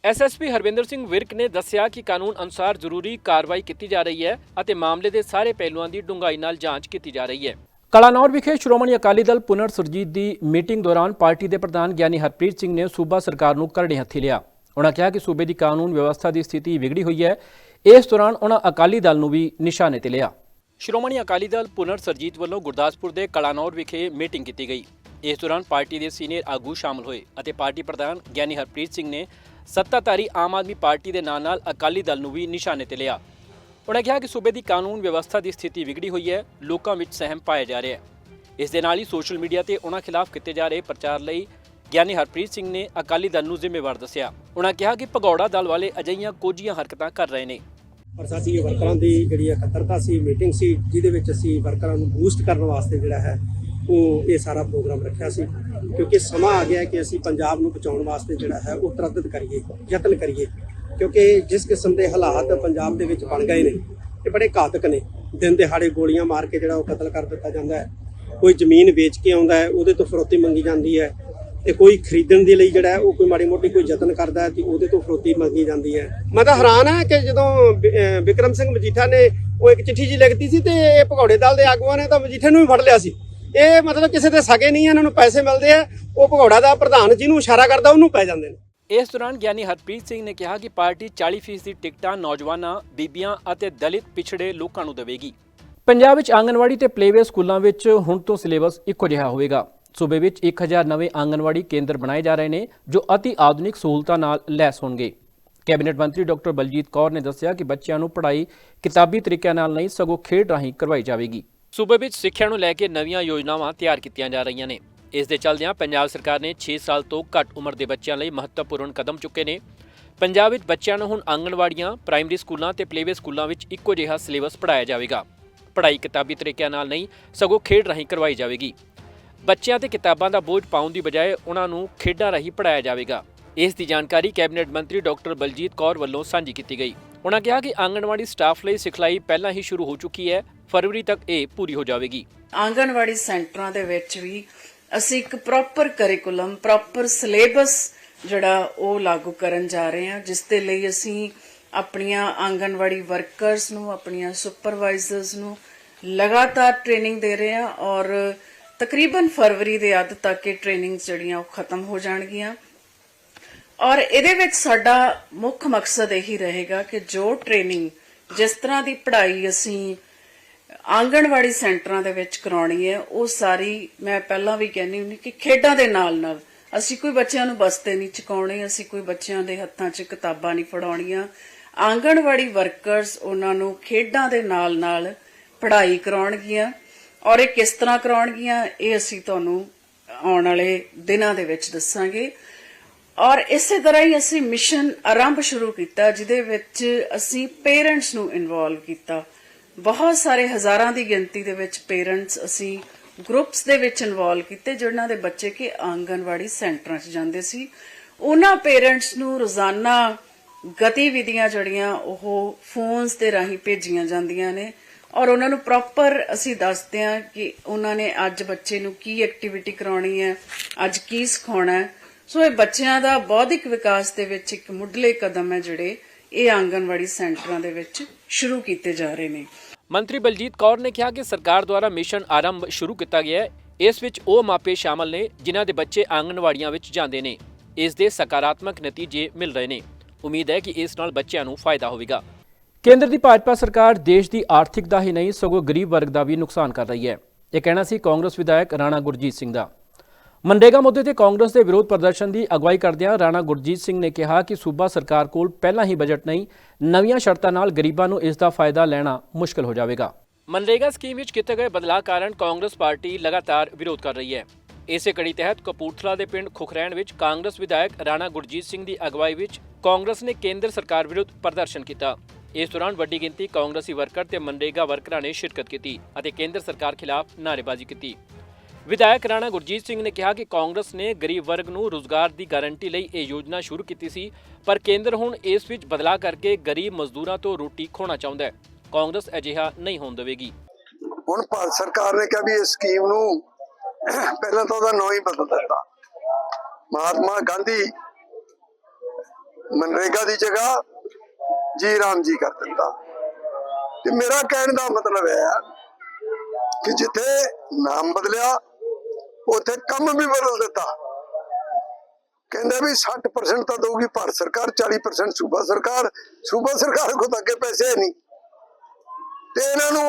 ਐਸਐਸਪੀ ਹਰਵਿੰਦਰ ਸਿੰਘ ਵਿਰਕ ਨੇ ਦੱਸਿਆ ਕਿ ਕਾਨੂੰਨ ਅਨੁਸਾਰ ਜ਼ਰੂਰੀ ਕਾਰਵਾਈ ਕੀਤੀ ਜਾ ਰਹੀ ਹੈ ਅਤੇ ਮਾਮਲੇ ਦੇ ਸਾਰੇ ਪਹਿਲੂਆਂ ਦੀ ਡੂੰਘਾਈ ਨਾਲ ਜਾਂਚ ਕੀਤੀ ਜਾ ਰਹੀ ਹੈ। ਕਲਾਨੌਰ ਵਿਖੇ ਸ਼੍ਰੋਮਣੀ ਅਕਾਲੀ ਦਲ ਪੁਨਰ ਸੁਰਜੀਤ ਦੀ ਮੀਟਿੰਗ ਦੌਰਾਨ ਪਾਰਟੀ ਦੇ ਪ੍ਰਧਾਨ ਗਿਆਨੀ ਹਰਪ੍ਰੀਤ ਸਿੰਘ ਨੇ ਸੂਬਾ ਸਰਕਾਰ ਨੂੰ ਕਰੜੇ ਹੱਥੀ ਲਿਆ। ਉਹਨਾਂ ਕਿਹਾ ਕਿ ਸੂਬੇ ਦੀ ਕਾਨੂੰਨ ਵਿਵਸਥਾ ਦੀ ਸਥਿਤੀ ਵਿਗੜੀ ਹੋਈ ਹੈ। ਇਸ ਦੌਰਾਨ ਉਹਨਾਂ ਅਕਾਲੀ ਦਲ ਨੂੰ ਵੀ ਨਿਸ਼ਾਨੇ ਤੇ ਲਿਆ। ਸ਼੍ਰੋਮਣੀ ਅਕਾਲੀ ਦਲ ਪੁਨਰ ਸਰਜੀਤ ਵੱਲੋਂ ਗੁਰਦਾਸਪੁਰ ਦੇ ਕਲਾਨੌਰ ਵਿਖੇ ਮੀਟਿੰਗ ਕੀਤੀ ਗਈ। ਇਸ ਦੌਰਾਨ ਪਾਰਟੀ ਦੇ ਸੀਨੀਅਰ ਆਗੂ ਸ਼ਾਮਲ ਹੋਏ ਅਤੇ ਪਾਰਟੀ ਪ੍ਰਧਾਨ ਗਿਆਨੀ ਹਰਪ੍ਰੀਤ ਸਿੰਘ ਨੇ ਸੱਤਾਧਾਰੀ ਆਮ ਆਦਮੀ ਪਾਰਟੀ ਦੇ ਨਾਲ ਨਾਲ ਅਕਾਲੀ ਦਲ ਨੂੰ ਵੀ ਨਿਸ਼ਾਨੇ ਤੇ ਲਿਆ। ਉਹਨਾਂ ਕਿਹਾ ਕਿ ਸੂਬੇ ਦੀ ਕਾਨੂੰਨ ਵਿਵਸਥਾ ਦੀ ਸਥਿਤੀ ਵਿਗੜੀ ਹੋਈ ਹੈ, ਲੋਕਾਂ ਵਿੱਚ ਸਹਿਮ ਪਾਇਆ ਜਾ ਰਿਹਾ ਹੈ। ਇਸ ਦੇ ਨਾਲ ਹੀ ਸੋਸ਼ਲ ਮੀਡੀਆ ਤੇ ਉਹਨਾਂ ਖਿਲਾਫ ਕੀਤੇ ਜਾ ਰਹੇ ਪ੍ਰਚਾਰ ਲਈ ਗਿਆਨੀ ਹਰਪ੍ਰੀਤ ਸਿੰਘ ਨੇ ਅਕਾਲੀ ਦਲ ਨੂੰ ਜ਼ਿੰਮੇਵਾਰ ਦੱਸਿਆ। ਉਹਨਾਂ ਕਿਹਾ ਕਿ ਭਗੌੜਾ ਦਲ ਵਾਲੇ ਅਜਿਹੀਆਂ ਕੋਝੀਆਂ ਹਰਕਤਾਂ ਕਰ ਰਹੇ ਨੇ। ਪਰ ਸਾਡੀ ਵਰਕਰਾਂ ਦੀ ਜਿਹੜੀ ਇਕੱਤਰਤਾ ਸੀ ਮੀਟਿੰਗ ਸੀ, ਜਿਹਦੇ ਵਿੱਚ ਅਸੀਂ ਵਰਕਰਾਂ ਨੂੰ ਬੂਸਟ ਕਰਨ ਵਾਸਤੇ ਜਿਹੜਾ ਹੈ, ਉਹ ਇਹ ਸਾਰਾ ਪ੍ਰੋਗਰਾਮ ਰੱਖਿਆ ਸੀ। ਕਿਉਂਕਿ ਸਮਾਂ ਆ ਗਿਆ ਕਿ ਅਸੀਂ ਪੰਜਾਬ ਨੂੰ ਬਚਾਉਣ ਵਾਸਤੇ ਜਿਹੜਾ ਹੈ, ਉਹ ਤਰੱਦਦ ਕਰੀਏ, ਯਤਨ ਕਰੀਏ। ਕਿਉਂਕਿ ਜਿਸ ਕਿਸਮ ਦੇ ਹਾਲਾਤ ਪੰਜਾਬ ਦੇ ਵਿੱਚ ਬਣ ਗਏ ਨੇ, ਇਹ ਬੜੇ ਘਾਤਕ ਨੇ। ਦਿਨ ਦਿਹਾੜੇ ਗੋਲੀਆਂ ਮਾਰ ਕੇ ਜਿਹੜਾ ਉਹ ਕਤਲ ਕਰ ਦਿੱਤਾ ਜਾਂਦਾ ਹੈ। ਕੋਈ ਜ਼ਮੀਨ ਵੇਚ ਕੇ ਆਉਂਦਾ ਹੈ, ਉਹਦੇ ਤੋਂ ਫਰੋਤੀ ਮੰਗੀ ਜਾਂਦੀ ਹੈ। ਤੇ ਕੋਈ ਖਰੀਦਣ ਦੇ ਲਈ ਜਿਹੜਾ ਉਹ ਕੋਈ ਮਾੜੀ ਮੋਟੀ ਕੋਈ ਯਤਨ ਕਰਦਾ ਹੈ ਤੇ ਉਹਦੇ ਤੋਂ ਫਰੋਤੀ ਮੰਗੀ ਜਾਂਦੀ ਹੈ। ਮੈਂ ਤਾਂ ਹੈਰਾਨ ਹਾਂ ਕਿ ਜਦੋਂ ਵਿ- ਵਿਕਰਮ ਸਿੰਘ ਮਜੀਠਾ ਨੇ ਉਹ ਇੱਕ ਚਿੱਠੀ ਜੀ ਲਿਖਤੀ ਸੀ ਤੇ ਇਹ ਭਗੌੜੇ ਦਲ ਦੇ ਆਗੂਆਂ ਨੇ ਤਾਂ ਮਜੀਠੇ ਨੂੰ ਵੀ ਫੜ ਲਿਆ ਸੀ। ਇਹ ਮਤਲਬ ਕਿਸੇ ਦੇ ਸਗੇ ਨਹੀਂ ਇਹਨਾਂ ਨੂੰ ਪੈਸੇ ਮਿਲਦੇ ਆ, ਉਹ ਭਗੌੜਾ ਦਾ ਪ੍ਰਧਾਨ ਜਿਹਨੂੰ ਇਸ਼ਾਰਾ ਕਰਦਾ ਉਹਨੂੰ ਪੈ ਜਾਂਦੇ ਨੇ। ਇਸ ਦੌਰਾਨ ਗਿਆਨੀ ਹਰਪ੍ਰੀਤ ਸਿੰਘ ਨੇ ਕਿਹਾ ਕਿ ਪਾਰਟੀ 40% ਦੀ ਟਿਕਟਾਂ ਨੌਜਵਾਨਾਂ, ਬੀਬੀਆਂ ਅਤੇ ਦਲਿਤ ਪਿਛੜੇ ਲੋਕਾਂ ਨੂੰ ਦੇਵੇਗੀ। ਪੰਜਾਬ ਵਿੱਚ ਆਂਗਨਵਾੜੀ ਤੇ ਪਲੇਵੇ ਸਕੂਲਾਂ ਵਿੱਚ ਹੁਣ ਤੋਂ ਸਿਲੇਬਸ ਇੱਕੋ ਜਿਹਾ ਹੋਵੇਗਾ। ਸੂਬੇ ਵਿੱਚ 1000 ਨਵੇਂ ਆਂਗਨਵਾੜੀ ਕੇਂਦਰ ਬਣਾਏ ਜਾ ਰਹੇ ਨੇ, ਜੋ ਅਤੀ ਆਧੁਨਿਕ ਸਹੂਲਤਾਂ ਨਾਲ ਲੈਸ ਹੋਣਗੇ। ਕੈਬਨਿਟ ਮੰਤਰੀ ਡਾਕਟਰ ਬਲਜੀਤ ਕੌਰ ਨੇ ਦੱਸਿਆ ਕਿ ਬੱਚਿਆਂ ਨੂੰ ਪੜ੍ਹਾਈ ਕਿਤਾਬੀ ਤਰੀਕਿਆਂ ਨਾਲ ਨਹੀਂ, ਸਗੋਂ ਖੇਡ ਰਾਹੀਂ ਕਰਵਾਈ ਜਾਵੇਗੀ। ਸੂਬੇ ਵਿੱਚ ਸਿੱਖਿਆ ਨੂੰ ਲੈ ਕੇ ਨਵੀਆਂ ਯੋਜਨਾਵਾਂ ਤਿਆਰ ਕੀਤੀਆਂ ਜਾ ਰਹੀਆਂ ਨੇ। ਇਸ ਦੇ ਚੱਲਦਿਆਂ ਪੰਜਾਬ ਸਰਕਾਰ ਨੇ 6 ਸਾਲ ਤੋਂ ਘੱਟ ਉਮਰ ਦੇ ਬੱਚਿਆਂ ਲਈ ਮਹੱਤਵਪੂਰਨ ਕਦਮ ਚੁੱਕੇ ਨੇ। ਪੰਜਾਬ ਵਿੱਚ ਬੱਚਿਆਂ ਨੂੰ ਹੁਣ ਆਂਗਣਵਾੜੀਆਂ ਪ੍ਰਾਇਮਰੀ ਸਕੂਲਾਂ ਤੇ ਪਲੇਵੇ ਸਕੂਲਾਂ ਵਿੱਚ ਇੱਕੋ ਜਿਹਾ ਸਿਲੇਬਸ ਪੜ੍ਹਾਇਆ ਜਾਵੇਗਾ। ਪੜ੍ਹਾਈ ਕਿਤਾਬੀ ਤਰੀਕਿਆਂ ਨਾਲ ਨਹੀਂ, ਸਗੋਂ ਖੇਡ ਰਾਹੀਂ ਕਰਵਾਈ ਜਾਵੇਗੀ। ਬੱਚਿਆਂ ਤੇ ਕਿਤਾਬਾਂ ਦਾ ਬੋਝ ਪਾਉਣ ਦੀ ਬਜਾਏ ਉਹਨਾਂ ਨੂੰ ਖੇਡਾਂ ਰਾਹੀਂ ਪੜ੍ਹਾਇਆ ਜਾਵੇਗਾ। ਇਸ ਦੀ ਜਾਣਕਾਰੀ ਕੈਬਨਿਟ ਮੰਤਰੀ ਡਾਕਟਰ ਬਲਜੀਤ ਕੌਰ ਵੱਲੋਂ ਸਾਂਝੀ ਕੀਤੀ ਗਈ। ਉਹਨਾਂ ਕਿਹਾ ਕਿ ਆਂਗਣਵਾੜੀ ਸਟਾਫ ਲਈ ਸਿਖਲਾਈ ਪਹਿਲਾਂ ਹੀ ਸ਼ੁਰੂ ਹੋ ਚੁੱਕੀ ਹੈ, ਫਰਵਰੀ ਤੱਕ ਇਹ ਪੂਰੀ ਹੋ ਜਾਵੇਗੀ। ਆਂਗਣਵਾੜੀ ਸੈਂਟਰਾਂ ਦੇ ਵਿੱਚ ਵੀ ਅਸੀਂ ਇੱਕ ਪ੍ਰੋਪਰ ਕਰਿਕੂਲਮ ਪ੍ਰੋਪਰ ਸਿਲੇਬਸ ਜਿਹੜਾ ਉਹ ਲਾਗੂ ਕਰਨ ਜਾ ਰਹੇ ਹਾਂ, ਜਿਸ ਦੇ ਲਈ ਅਸੀਂ ਆਪਣੀਆਂ ਆਂਗਣਵਾੜੀ ਵਰਕਰਸ ਨੂੰ, ਆਪਣੀਆਂ ਸੁਪਰਵਾਈਜ਼ਰਸ ਨੂੰ ਲਗਾਤਾਰ ਟ੍ਰੇਨਿੰਗ ਦੇ ਰਹੇ ਹਾਂ ਔਰ ਤਕਰੀਬਨ ਫਰਵਰੀ ਦੇ ਅੱਧ ਤੱਕ ਇਹ ਟ੍ਰੇਨਿੰਗਸ ਜਿਹੜੀਆਂ ਉਹ ਖਤਮ ਹੋ ਜਾਣਗੀਆਂ। ਔਰ ਇਹਦੇ ਵਿੱਚ ਸਾਡਾ ਮੁੱਖ ਮਕਸਦ ਇਹੀ ਰਹੇਗਾ ਕਿ ਜੋ ਟ੍ਰੇਨਿੰਗ ਜਿਸ ਤਰ੍ਹਾਂ ਦੀ ਪੜ੍ਹਾਈ ਅਸੀਂ ਆਂਗਣਵਾੜੀ ਸੈਂਟਰਾਂ ਦੇ ਵਿੱਚ ਕਰਾਉਣੀ ਹੈ, ਉਹ ਸਾਰੀ ਮੈਂ ਪਹਿਲਾਂ ਵੀ ਕਹਿੰਦੀ ਹੁੰਦੀ ਕਿ ਖੇਡਾਂ ਦੇ ਨਾਲ ਨਾਲ ਅਸੀਂ ਕੋਈ ਬੱਚਿਆਂ ਨੂੰ ਬਸਤੇ ਨਹੀਂ ਚੁਕਾਉਣੇ, ਅਸੀਂ ਕੋਈ ਬੱਚਿਆਂ ਦੇ ਹੱਥਾਂ 'ਚ ਕਿਤਾਬਾਂ ਨਹੀਂ ਫੜਾਉਣੀਆਂ। ਆਂਗਣਵਾੜੀ ਵਰਕਰਸ ਉਹਨਾਂ ਨੂੰ ਖੇਡਾਂ ਦੇ ਨਾਲ ਨਾਲ ਪੜ੍ਹਾਈ ਕਰਾਉਣਗੀਆਂ। ਔਰ ਇਹ ਕਿਸ ਤਰ੍ਹਾਂ ਕਰਾਉਣਗੀਆਂ, ਇਹ ਅਸੀਂ ਤੁਹਾਨੂੰ ਆਉਣ ਵਾਲੇ ਦਿਨਾਂ ਦੇ ਵਿੱਚ ਦੱਸਾਂਗੇ। ਔਰ ਇਸੇ ਤਰ੍ਹਾਂ ਹੀ ਅਸੀਂ ਮਿਸ਼ਨ ਆਰੰਭ ਸ਼ੁਰੂ ਕੀਤਾ, ਜਿਹਦੇ ਵਿੱਚ ਅਸੀਂ ਪੇਰੈਂਟਸ ਨੂੰ ਇਨਵੋਲਵ ਕੀਤਾ। ਬਹੁਤ ਸਾਰੇ ਹਜ਼ਾਰਾਂ ਦੀ ਗਿਣਤੀ ਦੇ ਵਿੱਚ ਪੇਰੈਂਟਸ ਅਸੀਂ ਗਰੁੱਪਸ ਦੇ ਵਿੱਚ ਇਨਵੋਲਵ ਕੀਤੇ ਜਿਨ੍ਹਾਂ ਦੇ ਬੱਚੇ ਕਿ ਆਂਗਨਵਾੜੀ ਸੈਂਟਰਾਂ 'ਚ ਜਾਂਦੇ ਸੀ। ਉਹਨਾਂ ਪੇਰੈਂਟਸ ਨੂੰ ਰੋਜ਼ਾਨਾ ਗਤੀਵਿਧੀਆਂ ਜਿਹੜੀਆਂ, ਉਹ ਫੋਨਸ ਦੇ ਰਾਹੀਂ ਭੇਜੀਆਂ ਜਾਂਦੀਆਂ ਨੇ। ਔਰ ਉਹਨਾਂ ਨੂੰ ਪ੍ਰੋਪਰ ਅਸੀਂ ਦੱਸਦੇ ਹਾਂ ਕਿ ਉਹਨਾਂ ਨੇ ਅੱਜ ਬੱਚੇ ਨੂੰ ਕੀ ਐਕਟੀਵਿਟੀ ਕਰਾਉਣੀ ਹੈ, ਅੱਜ ਕੀ ਸਿਖਾਉਣਾ ਹੈ। ਸੋ ਇਹ ਬੱਚਿਆਂ ਦਾ ਬੌਧਿਕ ਵਿਕਾਸ ਦੇ ਵਿੱਚ ਇੱਕ ਮੁੱਢਲੇ ਕਦਮ ਹੈ ਜਿਹੜੇ ਇਹ ਆਂਗਨਵਾੜੀ ਸੈਂਟਰਾਂ ਦੇ ਵਿੱਚ ਸ਼ੁਰੂ ਕੀਤੇ ਜਾ ਰਹੇ ਨੇ। ਮੰਤਰੀ ਬਲਜੀਤ ਕੌਰ ਨੇ ਕਿਹਾ ਕਿ ਸਰਕਾਰ ਦੁਆਰਾ ਮਿਸ਼ਨ ਆਰੰਭ ਸ਼ੁਰੂ ਕੀਤਾ ਗਿਆ ਹੈ। ਇਸ ਵਿੱਚ ਉਹ ਮਾਪੇ ਸ਼ਾਮਲ ਨੇ, ਜਿਨ੍ਹਾਂ ਦੇ ਬੱਚੇ ਆਂਗਣਵਾੜੀਆਂ ਵਿੱਚ ਜਾਂਦੇ ਨੇ। ਇਸ ਦੇ ਸਕਾਰਾਤਮਕ ਨਤੀਜੇ ਮਿਲ ਰਹੇ ਨੇ। ਉਮੀਦ ਹੈ ਕਿ ਇਸ ਨਾਲ ਬੱਚਿਆਂ ਨੂੰ ਫਾਇਦਾ ਹੋਵੇਗਾ। ਕੇਂਦਰ ਦੀ ਭਾਜਪਾ ਸਰਕਾਰ ਦੇਸ਼ ਦੀ ਆਰਥਿਕ ਦਾ ਹੀ ਨਹੀਂ, ਸਗੋਂ ਗਰੀਬ ਵਰਗ ਦਾ ਵੀ ਨੁਕਸਾਨ ਕਰ ਰਹੀ ਹੈ। ਇਹ ਕਹਿਣਾ ਸੀ ਕਾਂਗਰਸ ਵਿਧਾਇਕ ਰਾਣਾ ਗੁਰਜੀਤ ਸਿੰਘ ਦਾ। ਮਨਰੇਗਾ ਮੁੱਦੇ ਤੇ ਕਾਂਗਰਸ ਦੇ ਵਿਰੋਧ ਪ੍ਰਦਰਸ਼ਨ ਦੀ ਅਗਵਾਈ ਕਰਦਿਆਂ ਰਾਣਾ ਗੁਰਜੀਤ ਸਿੰਘ ਨੇ ਕਿਹਾ ਕਿ ਸੂਬਾ ਸਰਕਾਰ ਕੋਲ ਪਹਿਲਾਂ ਹੀ ਬਜਟ ਨਹੀਂ, ਨਵੀਆਂ ਸ਼ਰਤਾਂ ਨਾਲ ਗਰੀਬਾਂ ਨੂੰ ਇਸ ਦਾ ਫਾਇਦਾ ਲੈਣਾ ਮੁਸ਼ਕਲ ਹੋ ਜਾਵੇਗਾ। ਮਨਰੇਗਾ ਸਕੀਮ ਵਿੱਚ ਕੀਤੇ ਗਏ ਬਦਲਾਅ ਕਾਰਨ ਕਾਂਗਰਸ ਪਾਰਟੀ ਲਗਾਤਾਰ ਵਿਰੋਧ ਕਰ ਰਹੀ ਹੈ। ਇਸੇ ਕੜੀ ਤਹਿਤ ਕਪੂਰਥਲਾ ਦੇ ਪਿੰਡ ਖੁਖਰੈਣ ਵਿੱਚ ਕਾਂਗਰਸ ਵਿਧਾਇਕ ਰਾਣਾ ਗੁਰਜੀਤ ਸਿੰਘ ਦੀ ਅਗਵਾਈ ਵਿੱਚ ਕਾਂਗਰਸ ਨੇ ਕੇਂਦਰ ਸਰਕਾਰ ਵਿਰੁੱਧ ਪ੍ਰਦਰਸ਼ਨ ਕੀਤਾ। ਇਸ ਦੌਰਾਨ ਵੱਡੀ ਗਿਣਤੀ ਕਾਂਗਰਸੀ ਵਰਕਰ ਤੇ ਮਨਰੇਗਾ ਵਰਕਰਾਂ ਨੇ ਸ਼ਿਰਕਤ ਕੀਤੀ ਅਤੇ ਕੇਂਦਰ ਸਰਕਾਰ ਖਿਲਾਫ ਨਾਅਰੇਬਾਜ਼ੀ ਕੀਤੀ। ਵਿਧਾਇਕ ਰਾਣਾ ਗੁਰਜੀਤ ਸਿੰਘ ਨੇ ਕਿਹਾ ਕਿ ਕਾਂਗਰਸ ਨੇ ਗਰੀਬ ਵਰਗ ਨੂੰ ਰੋਜ਼ਗਾਰ ਦੀ ਗਾਰੰਟੀ ਲਈ ਇਹ ਯੋਜਨਾ ਸ਼ੁਰੂ ਕੀਤੀ ਸੀ, ਪਰ ਕੇਂਦਰ ਹੁਣ ਇਸ ਵਿੱਚ ਬਦਲਾਅ ਕਰਕੇ ਗਰੀਬ ਮਜ਼ਦੂਰਾਂ ਤੋਂ ਰੋਟੀ ਖੋਣਾ ਚਾਹੁੰਦਾ ਹੈ। ਕਾਂਗਰਸ ਅਜਿਹਾ ਨਹੀਂ ਹੋਣ ਦੇਵੇਗੀ। ਹੁਣ ਭਾਰਤ ਸਰਕਾਰ ਨੇ ਕਿਹਾ ਵੀ ਇਸ ਸਕੀਮ ਨੂੰ ਪਹਿਲਾਂ ਤਾਂ ਉਹਦਾ ਨਾਂ ਹੀ ਬਦਲ ਦਿੱਤਾ। ਮਹਾਤਮਾ ਗਾਂਧੀ ਮਨਰੇਗਾ ਦੀ ਜਗ੍ਹਾ ਜੀ ਰਾਮ ਜੀ ਕਰ ਦਿੱਤਾ। ਤੇ ਮੇਰਾ ਕਹਿਣ ਦਾ ਮਤਲਬ ਹੈ ਕਿ ਜਿੱਥੇ ਨਾਮ ਬਦਲਿਆ, ਉੱਥੇ ਕੰਮ ਵੀ ਬਦਲ ਦਿੱਤਾ। ਕਹਿੰਦੇ ਵੀ 60% ਤਾਂ ਦਊਗੀ ਭਾਰਤ ਸਰਕਾਰ 40% ਸੂਬਾ ਸਰਕਾਰ। ਸੂਬਾ ਸਰਕਾਰ ਕੋਲ ਤਾਂ ਅੱਗੇ ਪੈਸੇ ਹੈ ਨਹੀਂ। ਤੇ ਇਹਨਾਂ ਨੂੰ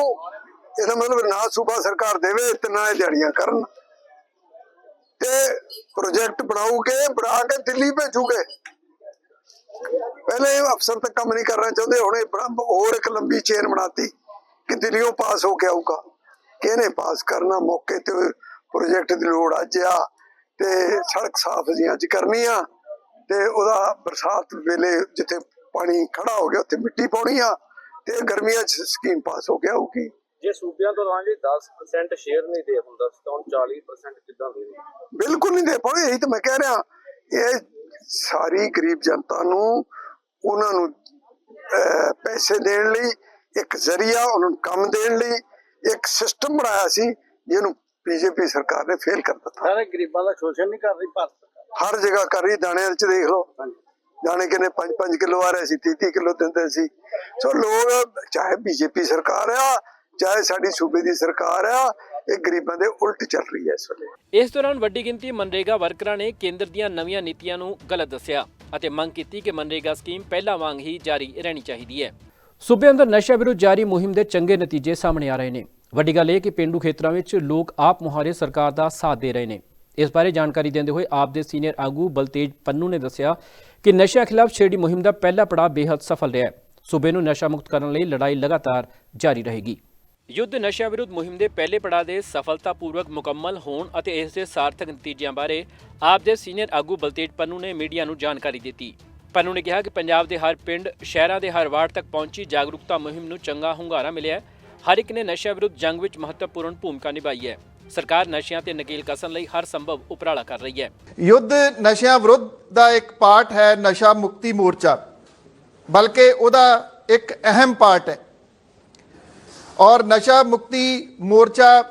ਇਹਦਾ ਮਤਲਬ ਨਾ ਸੂਬਾ ਸਰਕਾਰ ਦੇਵੇ ਤੇ ਨਾ ਇਹ ਦਿਹਾੜੀਆਂ ਕਰਨ। ਤੇ ਪ੍ਰੋਜੈਕਟ ਬਣਾਉਗੇ ਬਣਾ ਕੇ ਦਿੱਲੀ ਭੇਜੂਗੇ। ਪਹਿਲੇ ਇਹ ਅਫਸਰ ਤਾਂ ਕੰਮ ਨਹੀਂ ਕਰਨਾ ਚਾਹੁੰਦੇ ਹੁਣ ਇਹ ਬੜਾ- ਹੋਰ ਇੱਕ ਲੰਬੀ ਚੇਨ ਬਣਾਤੀ ਕਿ ਦਿੱਲੀੋਂ ਪਾਸ ਹੋ ਕੇ ਆਊਗਾ। ਕਿਹਨੇ ਪਾਸ ਕਰਨਾ? ਮੌਕੇ ਤੇ ਪ੍ਰੋਜੈਕਟ ਦੀ ਲੋੜ ਅੱਜ ਆ ਤੇ ਸੜਕ ਸਾਫ਼ ਜੀ ਅੱਜ ਕਰਨੀ ਆ ਤੇ ਉਹਦਾ ਬਰਸਾਤ ਵੇਲੇ ਜਿੱਥੇ ਪਾਣੀ ਖੜਾ ਹੋ ਗਿਆ ਉੱਥੇ ਮਿੱਟੀ ਪਾਉਣੀ ਆ ਤੇ ਗਰਮੀਆਂ 'ਚ ਸਕੀਮ ਪਾਸ ਹੋ ਕੇ ਆਊਗੀ। ਜੇ ਸੂਬਿਆਂ ਤੋਂ ਰਾਂਝੇ 10% ਸ਼ੇਅਰ ਨਹੀਂ ਦੇ ਹੁੰਦਾ ਤਾਂ ਹੁਣ 40% ਕਿੱਦਾਂ ਦੇ? ਬਿਲਕੁਲ ਨਹੀਂ ਦੇ ਪਾਉਣੇ ਇਹੀ ਤਾਂ ਮੈਂ ਕਹਿ ਰਿਹਾ। ਇਹ ਸਾਰੀ ਗਰੀਬ ਜਨਤਾ ਨੂੰ ਉਹਨਾਂ ਨੂੰ ਪੈਸੇ ਦੇਣ ਲਈ ਇੱਕ ਜ਼ਰੀਆ ਉਹਨਾਂ ਨੂੰ ਕੰਮ ਦੇਣ ਲਈ ਇੱਕ ਸਿਸਟਮ ਬਣਾਇਆ ਸੀ ਜਿਹਨੂੰ ਬੀਜੇਪੀ ਸਰਕਾਰ ਨੇ ਫੇਲ ਕਰ ਦਿੱਤਾ। ਸਾਰੇ ਗਰੀਬਾਂ ਦਾ ਸ਼ੋਸ਼ਣ ਨਹੀਂ ਕਰ ਰਹੀ ਭਾਰਤ ਸਰਕਾਰ। ਹਰ ਜਗ੍ਹਾ ਕਰ ਰਹੀ ਦਾਣਿਆਂ 'ਚ ਦੇਖ ਲਓ। ਦਾਣੇ ਕਿੰਨੇ 5-5 ਕਿਲੋ ਆ ਰਹੇ ਸੀ 30-30 ਕਿਲੋ ਦਿੰਦੇ ਸੀ। ਸੋ ਲੋਕ ਚਾਹੇ ਬੀਜੇਪੀ ਸਰਕਾਰ ਆ ਚਾਹੇ ਸਾਡੀ ਸੂਬੇ ਦੀ ਸਰਕਾਰ ਆ ਇਹ ਗਰੀਬਾਂ ਦੇ ਉਲਟ ਚੱਲ ਰਹੀ ਹੈ ਇਸ ਵੇਲੇ। ਇਸ ਦੌਰਾਨ ਵੱਡੀ ਗਿਣਤੀ ਮਨਰੇਗਾ ਵਰਕਰਾਂ ਨੇ ਕੇਂਦਰ ਦੀਆਂ ਨਵੀਆਂ ਨੀਤੀਆਂ ਨੂੰ ਗਲਤ ਦੱਸਿਆ ਅਤੇ ਮੰਗ ਕੀਤੀ ਕਿ ਮਨਰੇਗਾ ਸਕੀਮ ਪਹਿਲਾਂ ਵਾਂਗ ਹੀ ਜਾਰੀ ਰਹਿਣੀ ਚਾਹੀਦੀ ਹੈ। ਸੂਬੇ ਅੰਦਰ ਨਸ਼ਾ ਵਿਰੁੱਧ ਜਾਰੀ ਮੁਹਿੰਮ ਦੇ ਚੰਗੇ ਨਤੀਜੇ ਸਾਹਮਣੇ ਆ ਰਹੇ ਨੇ। ਵੱਡੀ ਗੱਲ ਇਹ ਕਿ ਪਿੰਡੂ ਖੇਤਰਾਂ ਵਿੱਚ ਲੋਕ ਆਪ ਮੁਹਾਰੇ ਸਰਕਾਰ ਦਾ ਸਾਥ ਦੇ ਰਹੇ ਨੇ। ਇਸ ਬਾਰੇ ਜਾਣਕਾਰੀ ਦਿੰਦੇ ਹੋਏ ਆਪ ਦੇ ਸੀਨੀਅਰ ਆਗੂ ਬਲਤੇਜ ਪੰਨੂ ਨੇ ਦੱਸਿਆ ਕਿ ਨਸ਼ਾ ਖਿਲਾਫ ਛੇੜੀ ਮੁਹਿੰਮ ਦਾ ਪਹਿਲਾ ਪੜਾਅ ਬੇहद ਸਫਲ ਰਿਹਾ ਹੈ। ਸੂਬੇ ਨੂੰ ਨਸ਼ਾ ਮੁਕਤ ਕਰਨ ਲਈ ਲੜਾਈ ਲਗਾਤਾਰ ਜਾਰੀ ਰਹੇਗੀ। ਯੁੱਧ ਨਸ਼ਾ ਵਿਰੁੱਧ ਮੁਹਿੰਮ ਦੇ ਪਹਿਲੇ ਪੜਾਅ ਦੇ ਸਫਲਤਾਪੂਰਵਕ ਮੁਕੰਮਲ ਹੋਣ ਅਤੇ ਇਸ ਦੇ ਸਾਰਥਕ ਨਤੀਜਿਆਂ ਬਾਰੇ ਆਪ ਦੇ ਸੀਨੀਅਰ ਆਗੂ ਬਲਤੇਜ ਪੰਨੂ ਨੇ ਮੀਡੀਆ ਨੂੰ ਜਾਣਕਾਰੀ ਦਿੱਤੀ। ਪੰਨੂ ਨੇ ਕਿਹਾ ਕਿ ਪੰਜਾਬ ਦੇ ਹਰ ਪਿੰਡ, ਸ਼ਹਿਰਾਂ ਦੇ ਹਰ ਵਾਰਡ ਤੱਕ ਪਹੁੰਚੀ ਜਾਗਰੂਕਤਾ ਮੁਹਿੰਮ ਨੂੰ ਚੰਗਾ ਹੁੰਗਾਰਾ ਮਿਲਿਆ ਹਰ ਇੱਕ ਨੇ ਨਸ਼ਾ ਵਿਰੁੱਧ ਜੰਗ ਵਿੱਚ ਮਹੱਤਵਪੂਰਨ ਭੂਮਿਕਾ ਨਿਭਾਈ ਹੈ। ਸਰਕਾਰ ਨਸ਼ਿਆਂ ਤੇ ਨਕੀਲ ਕਸਣ ਲਈ ਹਰ ਸੰਭਵ ਉਪਰਾਲਾ ਕਰ ਰਹੀ ਹੈ। ਯੁੱਧ ਨਸ਼ਿਆਂ ਵਿਰੁੱਧ ਦਾ ਇੱਕ ਪਾਰਟ ਹੈ ਨਸ਼ਾ ਮੁਕਤੀ ਮੋਰਚਾ, ਬਲਕਿ ਉਹਦਾ ਇੱਕ ਅਹਿਮ ਪਾਰਟ ਹੈ। ਔਰ ਨਸ਼ਾ ਮੁਕਤੀ ਮੋਰਚਾ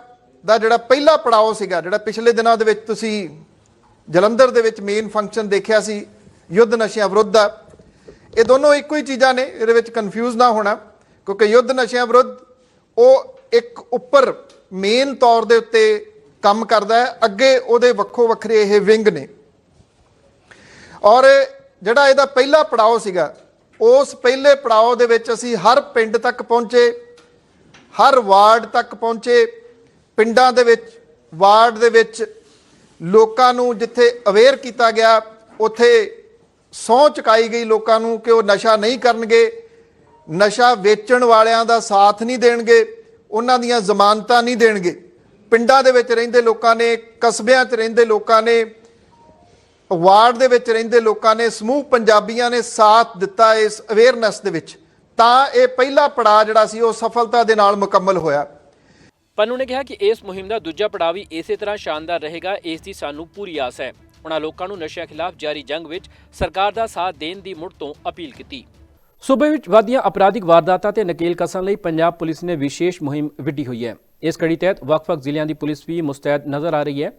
ਦਾ ਜਿਹੜਾ ਪਹਿਲਾ ਪੜਾਅ ਸੀਗਾ, ਜਿਹੜਾ ਪਿਛਲੇ ਦਿਨਾਂ ਦੇ ਵਿੱਚ ਤੁਸੀਂ ਜਲੰਧਰ ਦੇ ਵਿੱਚ ਮੇਨ ਫੰਕਸ਼ਨ ਦੇਖਿਆ ਸੀ, ਯੁੱਧ ਨਸ਼ਿਆਂ ਵਿਰੁੱਧ ਦਾ। ਇਹ ਦੋਨੋਂ ਇੱਕੋ ਹੀ ਚੀਜ਼ਾਂ ਨੇ, ਇਹਦੇ ਵਿੱਚ ਕਨਫਿਊਜ਼ ਨਾ ਹੋਣਾ, ਕਿਉਂਕਿ ਯੁੱਧ ਨਸ਼ਿਆਂ ਵਿਰੁੱਧ ਉਹ ਇੱਕ ਉੱਪਰ ਮੇਨ ਤੌਰ ਦੇ ਉੱਤੇ ਕੰਮ ਕਰਦਾ ਹੈ, ਅੱਗੇ ਉਹਦੇ ਵੱਖੋ ਵੱਖਰੇ ਇਹ ਵਿੰਗ ਨੇ। ਔਰ ਜਿਹੜਾ ਇਹਦਾ ਪਹਿਲਾ ਪੜਾਅ ਸੀਗਾ, ਉਸ ਪਹਿਲੇ ਪੜਾਅ ਦੇ ਵਿੱਚ ਅਸੀਂ ਹਰ ਪਿੰਡ ਤੱਕ ਪਹੁੰਚੇ ਹਰ ਵਾਰਡ ਤੱਕ ਪਹੁੰਚੇ ਪਿੰਡਾਂ ਦੇ ਵਿੱਚ, ਵਾਰਡ ਦੇ ਵਿੱਚ ਲੋਕਾਂ ਨੂੰ ਜਿੱਥੇ ਅਵੇਅਰ ਕੀਤਾ ਗਿਆ, ਉੱਥੇ ਸਹੁੰ ਚੁਕਾਈ ਗਈ ਲੋਕਾਂ ਨੂੰ ਕਿ ਉਹ ਨਸ਼ਾ ਨਹੀਂ ਕਰਨਗੇ, ਨਸ਼ਾ ਵੇਚਣ ਵਾਲਿਆਂ ਦਾ ਸਾਥ ਨਹੀਂ ਦੇਣਗੇ, ਉਹਨਾਂ ਦੀਆਂ ਜ਼ਮਾਨਤਾਂ ਨਹੀਂ ਦੇਣਗੇ। ਪਿੰਡਾਂ ਦੇ ਵਿੱਚ ਰਹਿੰਦੇ ਲੋਕਾਂ ਨੇ, ਕਸਬਿਆਂ 'ਚ ਰਹਿੰਦੇ ਲੋਕਾਂ ਨੇ, ਵਾਰਡ ਦੇ ਵਿੱਚ ਰਹਿੰਦੇ ਲੋਕਾਂ ਨੇ, ਸਮੂਹ ਪੰਜਾਬੀਆਂ ਨੇ ਸਾਥ ਦਿੱਤਾ ਇਸ ਅਵੇਅਰਨੈਸ ਦੇ ਵਿੱਚ। ਤਾਂ ਇਹ ਪਹਿਲਾ ਪੜਾਅ ਜਿਹੜਾ ਸੀ, ਉਹ ਸਫਲਤਾ ਦੇ ਨਾਲ ਮੁਕੰਮਲ ਹੋਇਆ। ਪੰਨੂ ਨੇ ਕਿਹਾ ਕਿ ਇਸ ਮੁਹਿੰਮ ਦਾ ਦੂਜਾ ਪੜਾਅ ਵੀ ਇਸੇ ਤਰ੍ਹਾਂ ਸ਼ਾਨਦਾਰ ਰਹੇਗਾ, ਇਸ ਦੀ ਸਾਨੂੰ ਪੂਰੀ ਆਸ ਹੈ। ਉਹਨਾਂ ਲੋਕਾਂ ਨੂੰ ਨਸ਼ਿਆਂ ਖਿਲਾਫ ਜਾਰੀ ਜੰਗ ਵਿੱਚ ਸਰਕਾਰ ਦਾ ਸਾਥ ਦੇਣ ਦੀ ਮੁੜ ਤੋਂ ਅਪੀਲ ਕੀਤੀ। ਸੂਬੇ ਵਿੱਚ ਵਧੀਆਂ ਅਪਰਾਧਿਕ ਵਾਰਦਾਤਾਂ ਤੇ ਨਕੇਲ ਕਸਣ ਲਈ ਪੰਜਾਬ ਪੁਲਿਸ ਨੇ ਵਿਸ਼ੇਸ਼ ਮੁਹਿੰਮ ਵਿੱਢੀ ਹੋਈ ਹੈ। ਇਸ ਕੜੀ ਤਹਿਤ ਵੱਖ-ਵੱਖ ਜ਼ਿਲ੍ਹਿਆਂ ਦੀ ਪੁਲਿਸ ਵੀ ਮੁਸਤੈਦ ਨਜ਼ਰ ਆ ਰਹੀ ਹੈ।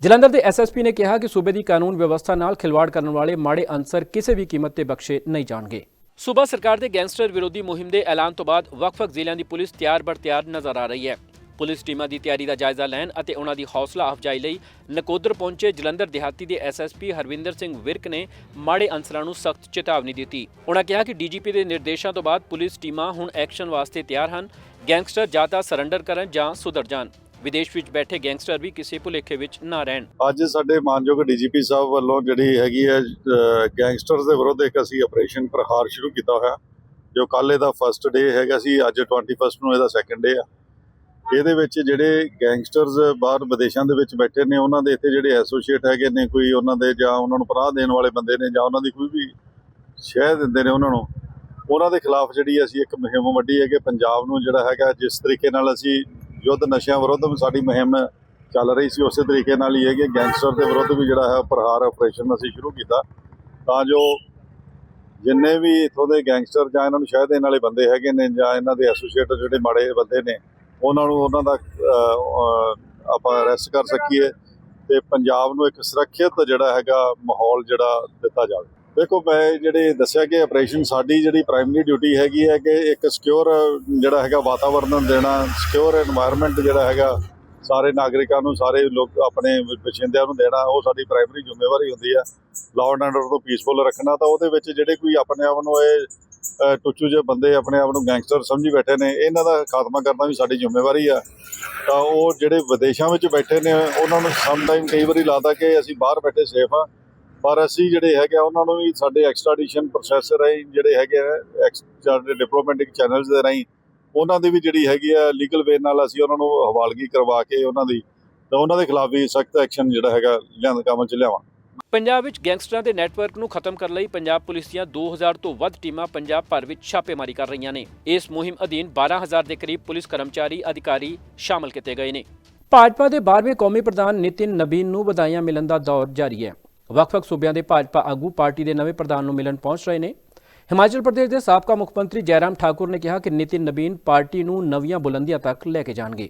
ਜਲੰਧਰ ਦੇ ਐਸਐਸਪੀ ਨੇ ਕਿਹਾ ਕਿ ਸੂਬੇ ਦੀ ਕਾਨੂੰਨ ਵਿਵਸਥਾ ਨਾਲ ਖਿਲਵਾੜ ਕਰਨ ਵਾਲੇ ਮਾੜੇ ਅਨਸਰ ਕਿਸੇ ਵੀ ਕੀਮਤ ਤੇ ਬਖਸ਼ੇ ਨਹੀਂ ਜਾਣਗੇ। ਸੂਬਾ ਸਰਕਾਰ ਦੇ ਗੈਂਗਸਟਰ ਵਿਰੋਧੀ ਮੁਹਿੰਮ ਦੇ ਐਲਾਨ ਤੋਂ ਬਾਅਦ ਵੱਖ-ਵੱਖ ਜ਼ਿਲ੍ਹਿਆਂ ਦੀ ਪੁਲਿਸ ਤਿਆਰ ਬਰ ਤਿਆਰ ਨਜ਼ਰ ਆ ਰਹੀ ਹੈ। ਪੁਲਿਸ ਟੀਮਾਂ ਦੀ ਤਿਆਰੀ ਦਾ ਜਾਇਜ਼ਾ ਲੈਣ ਅਤੇ ਉਹਨਾਂ ਦੀ ਹੌਸਲਾ ਅਫਜਾਈ ਲਈ ਨਕੋਦਰ ਪਹੁੰਚੇ ਜਲੰਧਰ ਦਿਹਾਤੀ ਦੇ ਐਸਐਸਪੀ ਹਰਵਿੰਦਰ ਸਿੰਘ ਵਿਰਕ ਨੇ ਮਾੜੇ ਅਨਸਰਾਂ ਨੂੰ ਸਖਤ ਚੇਤਾਵਨੀ ਦਿੱਤੀ। ਉਹਨਾਂ ਕਿਹਾ ਕਿ ਡੀਜੀਪੀ ਦੇ ਨਿਰਦੇਸ਼ਾਂ ਤੋਂ ਬਾਅਦ ਪੁਲਿਸ ਟੀਮਾਂ ਹੁਣ ਐਕਸ਼ਨ ਵਾਸਤੇ ਤਿਆਰ ਹਨ। ਗੈਂਗਸਟਰ ਜਾਂ ਤਾਂ ਸਰੈਂਡਰ ਕਰਨ ਜਾਂ ਸੁਧਰ ਜਾਣ। ਵਿਦੇਸ਼ ਵਿੱਚ ਬੈਠੇ ਗੈਂਗਸਟਰ ਵੀ ਕਿਸੇ ਭੁਲੇਖੇ ਵਿੱਚ ਨਾ ਰਹਿਣ। ਅੱਜ ਸਾਡੇ ਮਾਨਯੋਗ ਡੀਜੀਪੀ ਸਾਹਿਬ ਵੱਲੋਂ ਜਿਹੜੀ ਹੈਗੀ ਹੈ ਅਹ, ਗੈਂਗਸਟਰਸ ਦੇ ਵਿਰੁੱਧ ਇੱਕ ਅਸੀਂ ਆਪਰੇਸ਼ਨ ਪ੍ਰਹਾਰ ਸ਼ੁਰੂ ਕੀਤਾ ਹੋਇਆ ਜੋ ਕੱਲ੍ਹ ਇਹਦਾ ਫਰਸਟ ਡੇ ਹੈਗਾ ਸੀ ਅੱਜ 21 ਨੂੰ ਇਹਦਾ ਸੈਕੰਡ ਡੇ ਆ। ਇਹਦੇ ਵਿੱਚ ਜਿਹੜੇ ਗੈਂਗਸਟਰਸ ਬਾਹਰ ਵਿਦੇਸ਼ਾਂ ਦੇ ਵਿੱਚ ਬੈਠੇ ਨੇ ਉਹਨਾਂ ਦੇ ਇੱਥੇ ਜਿਹੜੇ ਐਸੋਸੀਏਟ ਹੈਗੇ ਨੇ ਕੋਈ ਉਹਨਾਂ ਦੇ ਜਾਂ ਉਹਨਾਂ ਨੂੰ ਪਨਾਹ ਦੇਣ ਵਾਲੇ ਬੰਦੇ ਨੇ ਜਾਂ ਉਹਨਾਂ ਦੀ ਕੋਈ ਵੀ ਸ਼ਹਿ ਦਿੰਦੇ ਨੇ ਉਹਨਾਂ ਨੂੰ ਉਹਨਾਂ ਦੇ ਖਿਲਾਫ ਜਿਹੜੀ ਅਸੀਂ ਇੱਕ ਮੁਹਿੰਮ ਵੱਡੀ ਹੈ ਕਿ ਪੰਜਾਬ ਨੂੰ ਜਿਹੜਾ ਹੈਗਾ ਜਿਸ ਤਰੀਕੇ ਨਾਲ ਅਸੀਂ ਯੁੱਧ ਨਸ਼ਿਆਂ ਵਿਰੁੱਧ ਵੀ ਸਾਡੀ ਮੁਹਿੰਮ ਚੱਲ ਰਹੀ ਸੀ, ਉਸੇ ਤਰੀਕੇ ਨਾਲ ਹੀ ਹੈ ਕਿ ਗੈਂਗਸਟਰ ਦੇ ਵਿਰੁੱਧ ਵੀ ਜਿਹੜਾ ਹੈ ਪ੍ਰਹਾਰ ਆਪਰੇਸ਼ਨ ਅਸੀਂ ਸ਼ੁਰੂ ਕੀਤਾ। ਤਾਂ ਜੋ ਜਿੰਨੇ ਵੀ ਇਥੋਂ ਦੇ ਗੈਂਗਸਟਰ ਜਾਂ ਇਹਨਾਂ ਨੂੰ ਸ਼ਹਿ ਦੇਣ ਵਾਲੇ ਬੰਦੇ ਹੈਗੇ ਨੇ ਜਾਂ ਇਹਨਾਂ ਦੇ ਐਸੋਸੀਏਟ ਜਿਹੜੇ ਮਾੜੇ ਬੰਦੇ ਨੇ, ਉਹਨਾਂ ਨੂੰ ਉਹਨਾਂ ਦਾ ਆਪਾਂ ਅਰੈਸਟ ਕਰ ਸਕੀਏ ਤੇ ਪੰਜਾਬ ਨੂੰ ਇੱਕ ਸੁਰੱਖਿਅਤ ਜਿਹੜਾ ਹੈਗਾ ਮਾਹੌਲ ਜਿਹੜਾ ਦਿੱਤਾ ਜਾਵੇ। ਦੇਖੋ, ਮੈਂ ਜਿਹੜੇ ਦੱਸਿਆ ਕਿ ਆਪਰੇਸ਼ਨ ਸਾਡੀ ਜਿਹੜੀ ਪ੍ਰਾਇਮਰੀ ਡਿਊਟੀ ਹੈਗੀ ਹੈ ਕਿ ਇੱਕ ਸਿਕਿਉਰ ਜਿਹੜਾ ਹੈਗਾ ਵਾਤਾਵਰਨ ਦੇਣਾ ਸਿਕਿਉਰ এনवायरमेंट ਜਿਹੜਾ ਹੈਗਾ, ਸਾਰੇ ਨਾਗਰਿਕਾਂ ਨੂੰ, ਸਾਰੇ ਲੋਕ ਆਪਣੇ ਪਛਿੰਦਿਆਂ ਨੂੰ ਦੇਣਾ, ਉਹ ਸਾਡੀ ਪ੍ਰਾਇਮਰੀ ਜ਼ਿੰਮੇਵਾਰੀ ਹੁੰਦੀ ਹੈ। ਲਾਅ ਐਂਡ ਆਰਡਰ ਨੂੰ ਪੀਸਫੁਲ ਰੱਖਣਾ, ਤਾਂ ਉਹਦੇ ਵਿੱਚ ਜਿਹੜੇ ਕੋਈ ਆਪਣੇ ਆਪ ਨੂੰ ਇਹ ਟੁੱਚੂ ਜੇ ਬੰਦੇ ਆਪਣੇ ਆਪ ਨੂੰ ਗੈਂਗਸਟਰ ਸਮਝੀ ਬੈਠੇ ਨੇ, ਇਹਨਾਂ ਦਾ ਖਾਤਮਾ ਕਰਨਾ ਵੀ ਸਾਡੀ ਜ਼ਿੰਮੇਵਾਰੀ ਆ। ਤਾਂ ਉਹ ਜਿਹੜੇ ਵਿਦੇਸ਼ਾਂ ਵਿੱਚ ਬੈਠੇ ਨੇ, ਉਹਨਾਂ ਨੂੰ ਸਮ ਟਾਈਮ ਕਈ ਵਾਰੀ ਲੱਗਦਾ ਕਿ ਅਸੀਂ ਬਾਹਰ ਬੈਠੇ ਸੇਫ ਆ। ਪਰ ਅਸੀਂ ਜਿਹੜੇ ਹੈਗੇ ਉਹਨਾਂ ਨੂੰ ਵੀ ਸਾਡੇ ਐਕਸਟ੍ਰਾਡੀਸ਼ਨ ਪ੍ਰੋਸੈਸ ਰਾਹੀਂ ਜਿਹੜੇ ਹੈਗੇ ਆ ਡਿਪਲੋਮੈਟਿਕ ਚੈਨਲਸ ਦੇ ਰਾਹੀਂ, ਉਹਨਾਂ ਦੀ ਵੀ ਜਿਹੜੀ ਹੈਗੀ ਆ ਲੀਗਲ ਵੇ ਨਾਲ ਅਸੀਂ ਉਹਨਾਂ ਨੂੰ ਹਵਾਲਗੀ ਕਰਵਾ ਕੇ ਉਹਨਾਂ ਦੀ, ਤਾਂ ਉਹਨਾਂ ਦੇ ਖਿਲਾਫ ਵੀ ਸਖਤ ਐਕਸ਼ਨ ਜਿਹੜਾ ਹੈਗਾ ਲਿਆਂਦ ਕੰਮ ਚ ਲਿਆਵਾਂ ਪੰਜਾਬ ਵਿੱਚ ਗੈਂਗਸਟਰਾਂ ਦੇ ਨੈਟਵਰਕ ਨੂੰ ਖਤਮ ਕਰਨ ਲਈ ਪੰਜਾਬ ਪੁਲਿਸ ਦੀਆਂ 2000 ਤੋਂ ਵੱਧ ਟੀਮਾਂ ਪੰਜਾਬ ਭਰ ਵਿੱਚ ਛਾਪੇਮਾਰੀ ਕਰ ਰਹੀਆਂ ਨੇ। ਇਸ ਮੁਹਿੰਮ ਅਧੀਨ 12000 ਦੇ ਕਰੀਬ ਪੁਲਿਸ ਕਰਮਚਾਰੀ, ਅਧਿਕਾਰੀ ਸ਼ਾਮਲ ਕੀਤੇ ਗਏ ਨੇ। ਭਾਜਪਾ ਦੇ 12ਵੇਂ ਕੌਮੀ ਪ੍ਰਧਾਨ ਨਿਤਿਨ ਨਬੀਨ ਨੂੰ ਵਧਾਈਆਂ ਮਿਲਣ ਦਾ ਦੌਰ ਜਾਰੀ ਹੈ। ਵੱਖ-ਵੱਖ ਸੂਬਿਆਂ ਦੇ ਭਾਜਪਾ ਆਗੂ ਪਾਰਟੀ ਦੇ ਨਵੇਂ ਪ੍ਰਧਾਨ ਨੂੰ ਮਿਲਣ ਪਹੁੰਚ ਰਹੇ ਨੇ। ਹਿਮਾਚਲ ਪ੍ਰਦੇਸ਼ ਦੇ ਸਾਬਕਾ ਮੁੱਖ ਮੰਤਰੀ ਜੈਰਾਮ ਠਾਕੁਰ ਨੇ ਕਿਹਾ ਕਿ ਨਿਤਿਨ ਨਬੀਨ ਪਾਰਟੀ ਨੂੰ ਨਵੀਆਂ ਬੁਲੰਦੀਆਂ ਤੱਕ ਲੈ ਕੇ ਜਾਣਗੇ।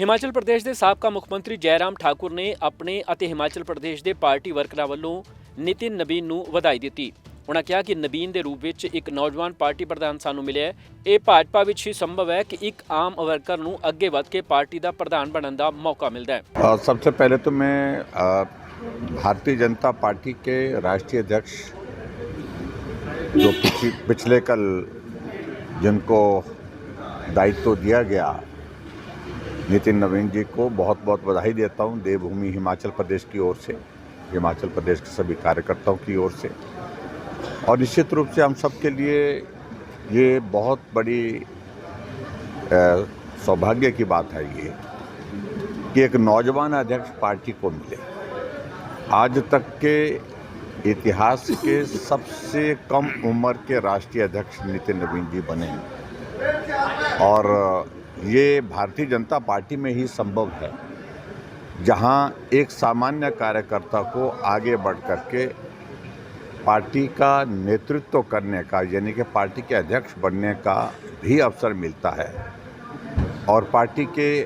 ਹਿਮਾਚਲ ਪ੍ਰਦੇਸ਼ ਦੇ ਸਾਬਕਾ ਮੁੱਖ ਮੰਤਰੀ ਜੈਰਾਮ ਠਾਕੁਰ ਨੇ ਆਪਣੇ ਅਤੇ ਹਿਮਾਚਲ ਪ੍ਰਦੇਸ਼ ਦੇ ਪਾਰਟੀ ਵਰਕਰਾਂ ਵੱਲੋਂ ਨਿਤਿਨ ਨਬੀਨ ਨੂੰ ਵਧਾਈ ਦਿੱਤੀ। ਉਹਨਾਂ ਕਿਹਾ ਕਿ ਨਬੀਨ ਦੇ ਰੂਪ ਵਿੱਚ ਇੱਕ ਨੌਜਵਾਨ ਪਾਰਟੀ ਪ੍ਰਧਾਨ ਸਾਨੂੰ ਮਿਲਿਆ ਇਹ ਭਾਜਪਾ ਵਿੱਚ ਹੀ ਸੰਭਵ ਹੈ ਕਿ ਇੱਕ ਆਮ ਵਰਕਰ ਨੂੰ ਅੱਗੇ ਵਧ ਕੇ ਪਾਰਟੀ ਦਾ ਪ੍ਰਧਾਨ ਬਣਨ ਦਾ ਮੌਕਾ ਮਿਲਦਾ ਹੈ। ਸਭ ਤੋਂ ਪਹਿਲੇ ਤਾਂ ਮੈਂ भारतीय जनता पार्टी के राष्ट्रीय अध्यक्ष, जो पिछले कल जिनको दायित्व दिया गया, नितिन नवीन जी को बहुत बहुत बधाई देता हूँ। देवभूमि हिमाचल प्रदेश की ओर से, हिमाचल प्रदेश के सभी कार्यकर्ताओं की ओर से। और निश्चित रूप से हम सब के लिए ये बहुत बड़ी सौभाग्य की बात है ये, कि एक नौजवान अध्यक्ष पार्टी को मिले। आज तक के इतिहास के सबसे कम उम्र के राष्ट्रीय अध्यक्ष नितिन नवीन जी बने और ये भारतीय जनता पार्टी में ही संभव है, जहाँ एक सामान्य कार्यकर्ता को आगे बढ़ करके पार्टी का नेतृत्व करने का, यानी कि पार्टी के अध्यक्ष बनने का भी अवसर मिलता है और पार्टी के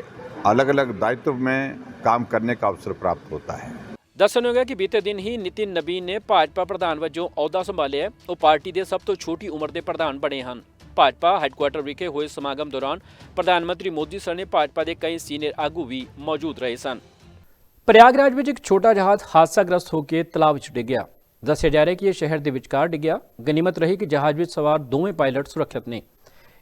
अलग अलग दायित्व में काम करने का अवसर प्राप्त होता है। ਦੱਸਣਯੋਗ ਕਿ ਬੀਤੇ ਦਿਨ ਹੀ ਨਿਤਿਨ ਨਬੀਨ ਨੇ ਭਾਜਪਾ ਪ੍ਰਧਾਨ ਵਜੋਂ ਅਹੁਦਾ ਸੰਭਾਲਿਆ। ਉਹ ਪਾਰਟੀ ਦੇ ਸਭ ਤੋਂ ਛੋਟੀ ਉਮਰ ਦੇ ਪ੍ਰਧਾਨ ਬਣੇ ਹਨ। ਭਾਜਪਾ ਹੈੱਡਕੁਆਰਟਰ ਵਿਖੇ ਹੋਏ ਸਮਾਗਮ ਦੌਰਾਨ ਪ੍ਰਧਾਨ ਮੰਤਰੀ ਮੋਦੀ ਸਣੇ ਭਾਜਪਾ ਦੇ ਕਈ ਸੀਨੀਅਰ ਆਗੂ ਵੀ ਮੌਜੂਦ ਰਹੇ ਸਨ। ਪ੍ਰਯਾਗਰਾਜ ਵਿੱਚ ਇੱਕ ਛੋਟਾ ਜਹਾਜ਼ ਹਾਦਸਾਗ੍ਰਸਤ ਹੋ ਕੇ ਤਲਾਬ ਵਿੱਚ ਡਿੱਗਿਆ ਦੱਸਿਆ ਜਾ ਰਿਹਾ ਕਿ ਇਹ ਸ਼ਹਿਰ ਦੇ ਵਿਚਕਾਰ ਡਿੱਗਿਆ ਗਨੀਮਤ ਰਹੀ ਕਿ ਜਹਾਜ਼ ਵਿੱਚ ਸਵਾਰ ਦੋਵੇਂ ਪਾਇਲਟ ਸੁਰੱਖਿਅਤ ਨੇ।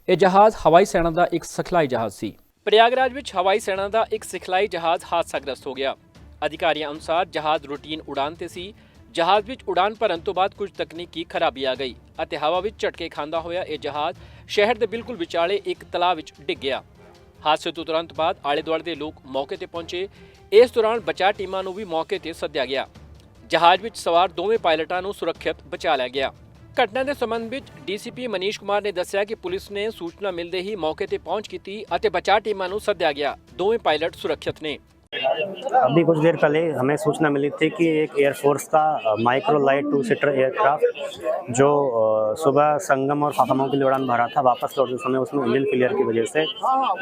ਇਹ ਜਹਾਜ਼ ਹਵਾਈ ਸੈਨਾ ਦਾ ਇੱਕ ਸਿਖਲਾਈ ਜਹਾਜ਼ ਸੀ। ਪ੍ਰਯਾਗਰਾਜ ਵਿੱਚ ਹਵਾਈ ਸੈਨਾ ਦਾ ਇੱਕ ਸਿਖਲਾਈ ਜਹਾਜ਼ ਹਾਦਸਾਗ੍ਰਸਤ ਹੋ ਗਿਆ। ਅਧਿਕਾਰੀਆਂ ਅਨੁਸਾਰ ਜਹਾਜ਼ ਰੂਟੀਨ ਉਡਾਨ ਤੇ ਸੀ। ਜਹਾਜ਼ ਵਿੱਚ ਉਡਾਨ ਭਰਨ ਤੋਂ ਬਾਅਦ ਕੁਝ ਤਕਨੀਕੀ ਖਰਾਬੀ ਆ ਗਈ ਅਤੇ ਹਵਾ ਵਿੱਚ ਝਟਕੇ ਖਾਂਦਾ ਹੋਇਆ ਇਹ ਜਹਾਜ਼ ਸ਼ਹਿਰ ਦੇ ਬਿਲਕੁਲ ਵਿਚਾਲੇ ਇੱਕ ਤਲਾਬ ਵਿੱਚ ਡਿੱਗ ਗਿਆ। ਹਾਦਸੇ ਤੋਂ ਤੁਰੰਤ ਬਾਅਦ ਆਲੇ ਦੁਆਲੇ ਦੇ ਲੋਕ ਮੌਕੇ ਤੇ ਪਹੁੰਚੇ। ਇਸ ਦੌਰਾਨ ਬਚਾਅ ਟੀਮਾਂ ਨੂੰ ਵੀ ਮੌਕੇ ਤੇ ਸੱਦਿਆ ਗਿਆ। ਜਹਾਜ਼ ਵਿੱਚ ਸਵਾਰ ਦੋਵੇਂ ਪਾਇਲਟਾਂ ਨੂੰ ਸੁਰੱਖਿਅਤ ਬਚਾ ਲਿਆ ਗਿਆ। ਘਟਨਾ ਦੇ ਸੰਬੰਧ ਵਿੱਚ ਡੀਸੀਪੀ ਮਨੀਸ਼ ਕੁਮਾਰ ਨੇ ਦੱਸਿਆ ਕਿ ਪੁਲਿਸ ਨੇ ਸੂਚਨਾ ਮਿਲਦੇ ਹੀ ਮੌਕੇ ਤੇ ਪਹੁੰਚ ਕੀਤੀ ਅਤੇ ਬਚਾਅ ਟੀਮਾਂ ਨੂੰ ਸੱਦਿਆ ਗਿਆ। ਦੋਵੇਂ ਪਾਇਲਟ ਸੁਰੱਖਿਅਤ ਨੇ। अभी कुछ देर पहले हमें सूचना मिली थी कि एक एयरफोर्स का micro light two seater aircraft जो सुबह संगम और फाफामऊ के लिए उड़ान भरा था, वापस लौटते समय उसमें इंजन फेलियर की वजह से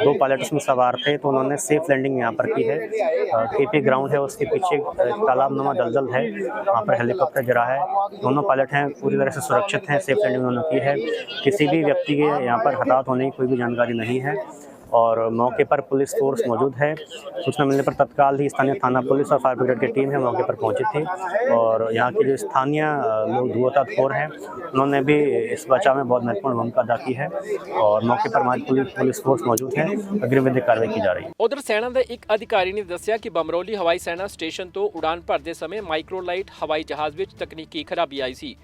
दो पायलट उसमें सवार थे तो उन्होंने सेफ़ लैंडिंग यहाँ पर की है। केपी ग्राउंड है, उसके पीछे तालाब नुमा दलदल है, वहाँ पर हेलीकॉप्टर गिरा है। दोनों पायलट हैं, पूरी तरह से सुरक्षित हैं सेफ़ लैंडिंग उन्होंने की है। किसी भी व्यक्ति के यहाँ पर हताहत होने की कोई भी जानकारी नहीं है। और मौके पर पुलिस फोर्स मौजूद है सूचना मिलने पर तत्काल ही स्थानीय थाना पुलिस और फायर ब्रिगेड की टीम है मौके पर पहुंची थी और यहाँ के जो स्थानीय अ, लोग धुआताखोर हैं उन्होंने भी इस बचाव में बहुत महत्वपूर्ण भूमिका अदा की है और मौके पर हमारी पुलिस पुलिस फोर्स मौजूद है अग्रिम विधिक कार्रवाई की जा रही है ਉਧਰ ਸੈਨਾ ਦੇ ਇੱਕ ਅਧਿਕਾਰੀ ਨੇ ਦੱਸਿਆ ਕਿ ਬਮਰੌਲੀ ਹਵਾਈ ਸੈਨਾ ਸਟੇਸ਼ਨ ਤੋਂ ਉਡਾਨ ਭਰਦੇ ਸਮੇਂ ਮਾਈਕਰੋਲਾਈਟ ਹਵਾਈ ਜਹਾਜ਼ ਵਿੱਚ ਤਕਨੀਕੀ ਖਰਾਬੀ ਆਈ ਸੀ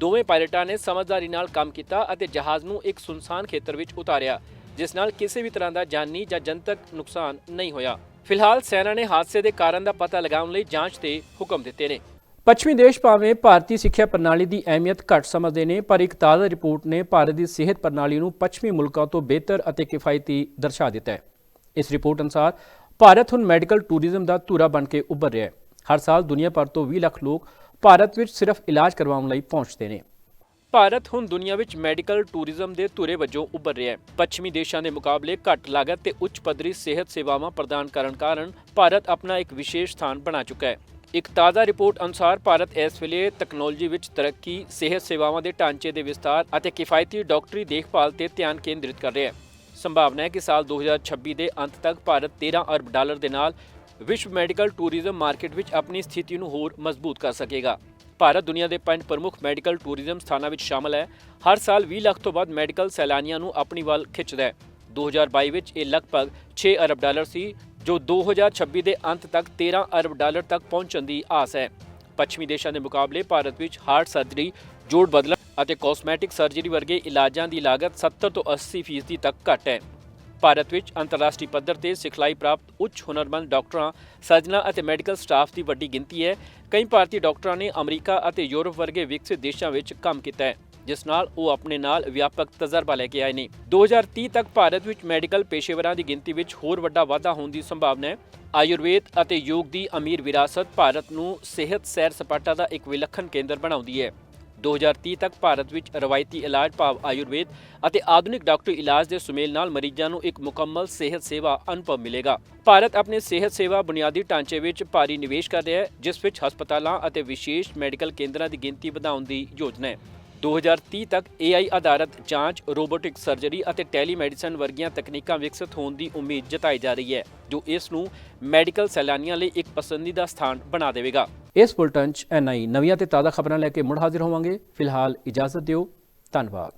ਦੋਵੇਂ ਪਾਇਲਟਾਂ ਨੇ ਸਮਝਦਾਰੀ ਨਾਲ ਕੰਮ ਕੀਤਾ ਅਤੇ ਜਹਾਜ਼ ਨੂੰ ਇੱਕ ਸੁਨਸਾਨ ਖੇਤਰ ਵਿੱਚ ਉਤਾਰਿਆ ਜਿਸ ਨਾਲ ਕਿਸੇ ਵੀ ਤਰ੍ਹਾਂ ਦਾ ਜਾਨੀ ਜਾਂ ਜਨਤਕ ਨੁਕਸਾਨ ਨਹੀਂ ਹੋਇਆ। ਫਿਲਹਾਲ ਸੈਨਾ ਨੇ ਹਾਦਸੇ ਦੇ ਕਾਰਨ ਦਾ ਪਤਾ ਲਗਾਉਣ ਲਈ ਜਾਂਚ ਦੇ ਹੁਕਮ ਦਿੱਤੇ ਨੇ। ਪੱਛਮੀ ਦੇਸ਼ ਭਾਵੇਂ ਭਾਰਤੀ ਸਿੱਖਿਆ ਪ੍ਰਣਾਲੀ ਦੀ ਅਹਿਮੀਅਤ ਘੱਟ ਸਮਝਦੇ ਨੇ, ਪਰ ਇੱਕ ਤਾਜ਼ਾ ਰਿਪੋਰਟ ਨੇ ਭਾਰਤ ਦੀ ਸਿਹਤ ਪ੍ਰਣਾਲੀ ਨੂੰ ਪੱਛਮੀ ਮੁਲਕਾਂ ਤੋਂ ਬਿਹਤਰ ਅਤੇ ਕਿਫਾਇਤੀ ਦਰਸਾ ਦਿੱਤਾ ਹੈ। ਇਸ ਰਿਪੋਰਟ ਅਨੁਸਾਰ, ਭਾਰਤ ਹੁਣ ਮੈਡੀਕਲ ਟੂਰਿਜ਼ਮ ਦਾ ਧੂਰਾ ਬਣ ਕੇ ਉੱਭਰ ਰਿਹਾ ਹੈ। ਹਰ ਸਾਲ ਦੁਨੀਆ ਭਰ ਤੋਂ 20 ਲੱਖ ਲੋਕ ਭਾਰਤ ਵਿੱਚ ਸਿਰਫ ਇਲਾਜ ਕਰਵਾਉਣ ਲਈ ਪਹੁੰਚਦੇ ਨੇ। ਭਾਰਤ ਹੁਣ ਦੁਨੀਆ ਵਿੱਚ ਮੈਡੀਕਲ ਟੂਰਿਜ਼ਮ ਦੇ ਧੁਰੇ ਵਜੋਂ ਉੱਭਰ ਰਿਹਾ ਹੈ। ਪੱਛਮੀ ਦੇਸ਼ਾਂ ਦੇ ਮੁਕਾਬਲੇ ਘੱਟ ਲਾਗਤ ਤੇ ਉੱਚ ਪੱਧਰੀ ਸਿਹਤ ਸੇਵਾਵਾਂ ਪ੍ਰਦਾਨ ਕਰਨ ਕਾਰਨ ਭਾਰਤ ਆਪਣਾ ਇੱਕ ਵਿਸ਼ੇਸ਼ ਸਥਾਨ ਬਣਾ ਚੁੱਕਾ ਹੈ। ਇੱਕ ਤਾਜ਼ਾ ਰਿਪੋਰਟ ਅਨੁਸਾਰ ਭਾਰਤ ਇਸ ਵੇਲੇ ਤਕਨਾਲੋਜੀ ਵਿੱਚ ਤਰੱਕੀ, ਸਿਹਤ ਸੇਵਾਵਾਂ ਦੇ ਢਾਂਚੇ ਦੇ ਵਿਸਤਾਰ ਅਤੇ ਕਿਫਾਇਤੀ ਡਾਕਟਰੀ ਦੇਖਭਾਲ ਤੇ ਧਿਆਨ ਕੇਂਦਰਿਤ ਕਰ ਰਿਹਾ ਹੈ। ਸੰਭਾਵਨਾ ਹੈ ਕਿ ਸਾਲ 2026 ਦੇ ਅੰਤ ਤੱਕ ਭਾਰਤ 13 ਅਰਬ ਡਾਲਰ ਦੇ ਨਾਲ ਵਿਸ਼ਵ ਮੈਡੀਕਲ ਟੂਰਿਜ਼ਮ ਮਾਰਕੀਟ ਵਿੱਚ ਆਪਣੀ ਸਥਿਤੀ ਨੂੰ ਹੋਰ ਮਜ਼ਬੂਤ ਕਰ ਸਕੇਗਾ। ਭਾਰਤ ਦੁਨੀਆ ਦੇ ਪੰਜ ਪ੍ਰਮੁੱਖ ਮੈਡੀਕਲ ਟੂਰਿਜ਼ਮ ਸਥਾਨਾਂ ਵਿੱਚ ਸ਼ਾਮਲ ਹੈ। ਹਰ ਸਾਲ 20 ਲੱਖ ਤੋਂ ਵੱਧ ਮੈਡੀਕਲ ਸੈਲਾਨੀਆਂ ਨੂੰ ਆਪਣੀ ਵੱਲ ਖਿੱਚਦਾ ਹੈ। 2022 ਵਿੱਚ ਇਹ ਲਗਭਗ 6 ਅਰਬ ਡਾਲਰ ਸੀ, ਜੋ 2026 ਦੇ ਅੰਤ ਤੱਕ 13 ਅਰਬ ਡਾਲਰ ਤੱਕ ਪਹੁੰਚਣ ਦੀ ਆਸ ਹੈ। ਪੱਛਮੀ ਦੇਸ਼ਾਂ ਦੇ ਮੁਕਾਬਲੇ ਭਾਰਤ ਵਿੱਚ ਹਾਰਟ ਸਰਜਰੀ, ਜੋੜ ਬਦਲਣ ਅਤੇ ਕਾਸਮੈਟਿਕ ਸਰਜਰੀ ਵਰਗੇ ਇਲਾਜਾਂ ਦੀ ਲਾਗਤ 70 ਤੋਂ 80% ਫੀਸਦੀ ਤੱਕ ਘੱਟ ਹੈ। ਭਾਰਤ ਵਿੱਚ ਅੰਤਰਰਾਸ਼ਟਰੀ ਪੱਧਰ ਤੇ ਸਿਖਲਾਈ ਪ੍ਰਾਪਤ ਉੱਚ ਹੁਨਰਮੰਦ ਡਾਕਟਰਾਂ, ਸਰਜਨਾਂ ਅਤੇ ਮੈਡੀਕਲ ਸਟਾਫ ਦੀ ਵੱਡੀ ਗਿਣਤੀ ਹੈ। ਕਈ ਭਾਰਤੀ ਡਾਕਟਰਾਂ ਨੇ ਅਮਰੀਕਾ ਅਤੇ ਯੂਰਪ ਵਰਗੇ ਵਿਕਸਿਤ ਦੇਸ਼ਾਂ ਵਿੱਚ ਕੰਮ ਕੀਤਾ ਹੈ, ਜਿਸ ਨਾਲ ਉਹ ਆਪਣੇ ਨਾਲ ਵਿਆਪਕ ਤਜਰਬਾ ਲੈ ਕੇ ਆਏ ਨੇ। 2030 ਤੱਕ ਭਾਰਤ ਵਿੱਚ ਮੈਡੀਕਲ ਪੇਸ਼ੇਵਰਾਂ ਦੀ ਗਿਣਤੀ ਵਿੱਚ ਹੋਰ ਵੱਡਾ ਵਾਧਾ ਹੋਣ ਦੀ ਸੰਭਾਵਨਾ ਹੈ। ਆਯੁਰਵੇਦ ਅਤੇ ਯੋਗ ਦੀ ਅਮੀਰ ਵਿਰਾਸਤ ਭਾਰਤ ਨੂੰ ਸਿਹਤ ਸੈਰ ਸਪਾਟਾ ਦਾ ਇੱਕ ਵਿਲੱਖਣ ਕੇਂਦਰ ਬਣਾਉਂਦੀ ਹੈ। 2030 ਤੱਕ ਭਾਰਤ ਵਿੱਚ ਰਵਾਇਤੀ ਇਲਾਜ ਭਾਵ ਆਯੁਰਵੇਦ ਅਤੇ ਆਧੁਨਿਕ ਡਾਕਟਰੀ ਇਲਾਜ ਦੇ ਸੁਮੇਲ ਨਾਲ ਮਰੀਜ਼ਾਂ ਨੂੰ ਇੱਕ ਮੁਕੰਮਲ ਸਿਹਤ ਸੇਵਾ ਅਨੁਭਵ ਮਿਲੇਗਾ। ਭਾਰਤ ਆਪਣੇ ਸਿਹਤ ਸੇਵਾ ਬੁਨਿਆਦੀ ਢਾਂਚੇ ਵਿੱਚ ਭਾਰੀ ਨਿਵੇਸ਼ ਕਰ ਰਿਹਾ ਹੈ, ਜਿਸ ਵਿੱਚ ਹਸਪਤਾਲਾਂ ਅਤੇ ਵਿਸ਼ੇਸ਼ ਮੈਡੀਕਲ ਕੇਂਦਰਾਂ ਦੀ ਗਿਣਤੀ ਵਧਾਉਣ ਦੀ ਯੋਜਨਾ ਹੈ। 2030 ਤੱਕ AI ਆਧਾਰਿਤ ਜਾਂਚ, ਰੋਬੋਟਿਕ ਸਰਜਰੀ ਅਤੇ ਟੈਲੀਮੈਡੀਸਨ ਵਰਗੀਆਂ ਤਕਨੀਕਾਂ ਵਿਕਸਿਤ ਹੋਣ ਦੀ ਉਮੀਦ ਜਤਾਈ ਜਾ ਰਹੀ ਹੈ ਜੋ ਇਸ ਨੂੰ ਮੈਡੀਕਲ ਸੈਲਾਨੀਆਂ ਲਈ ਇੱਕ ਪਸੰਦੀਦਾ ਸਥਾਨ ਬਣਾ ਦੇਵੇਗਾ। ਇਸ ਬੁਲਟਨ 'ਚ ਐਨਆਈ ਨਵੀਆਂ ਤੇ ਤਾਜ਼ਾ ਖਬਰਾਂ ਲੈ ਕੇ ਮੁੜ ਹਾਜ਼ਰ ਹੋਵਾਂਗੇ। ਫਿਲਹਾਲ ਇਜਾਜ਼ਤ ਦਿਓ। ਧੰਨਵਾਦ।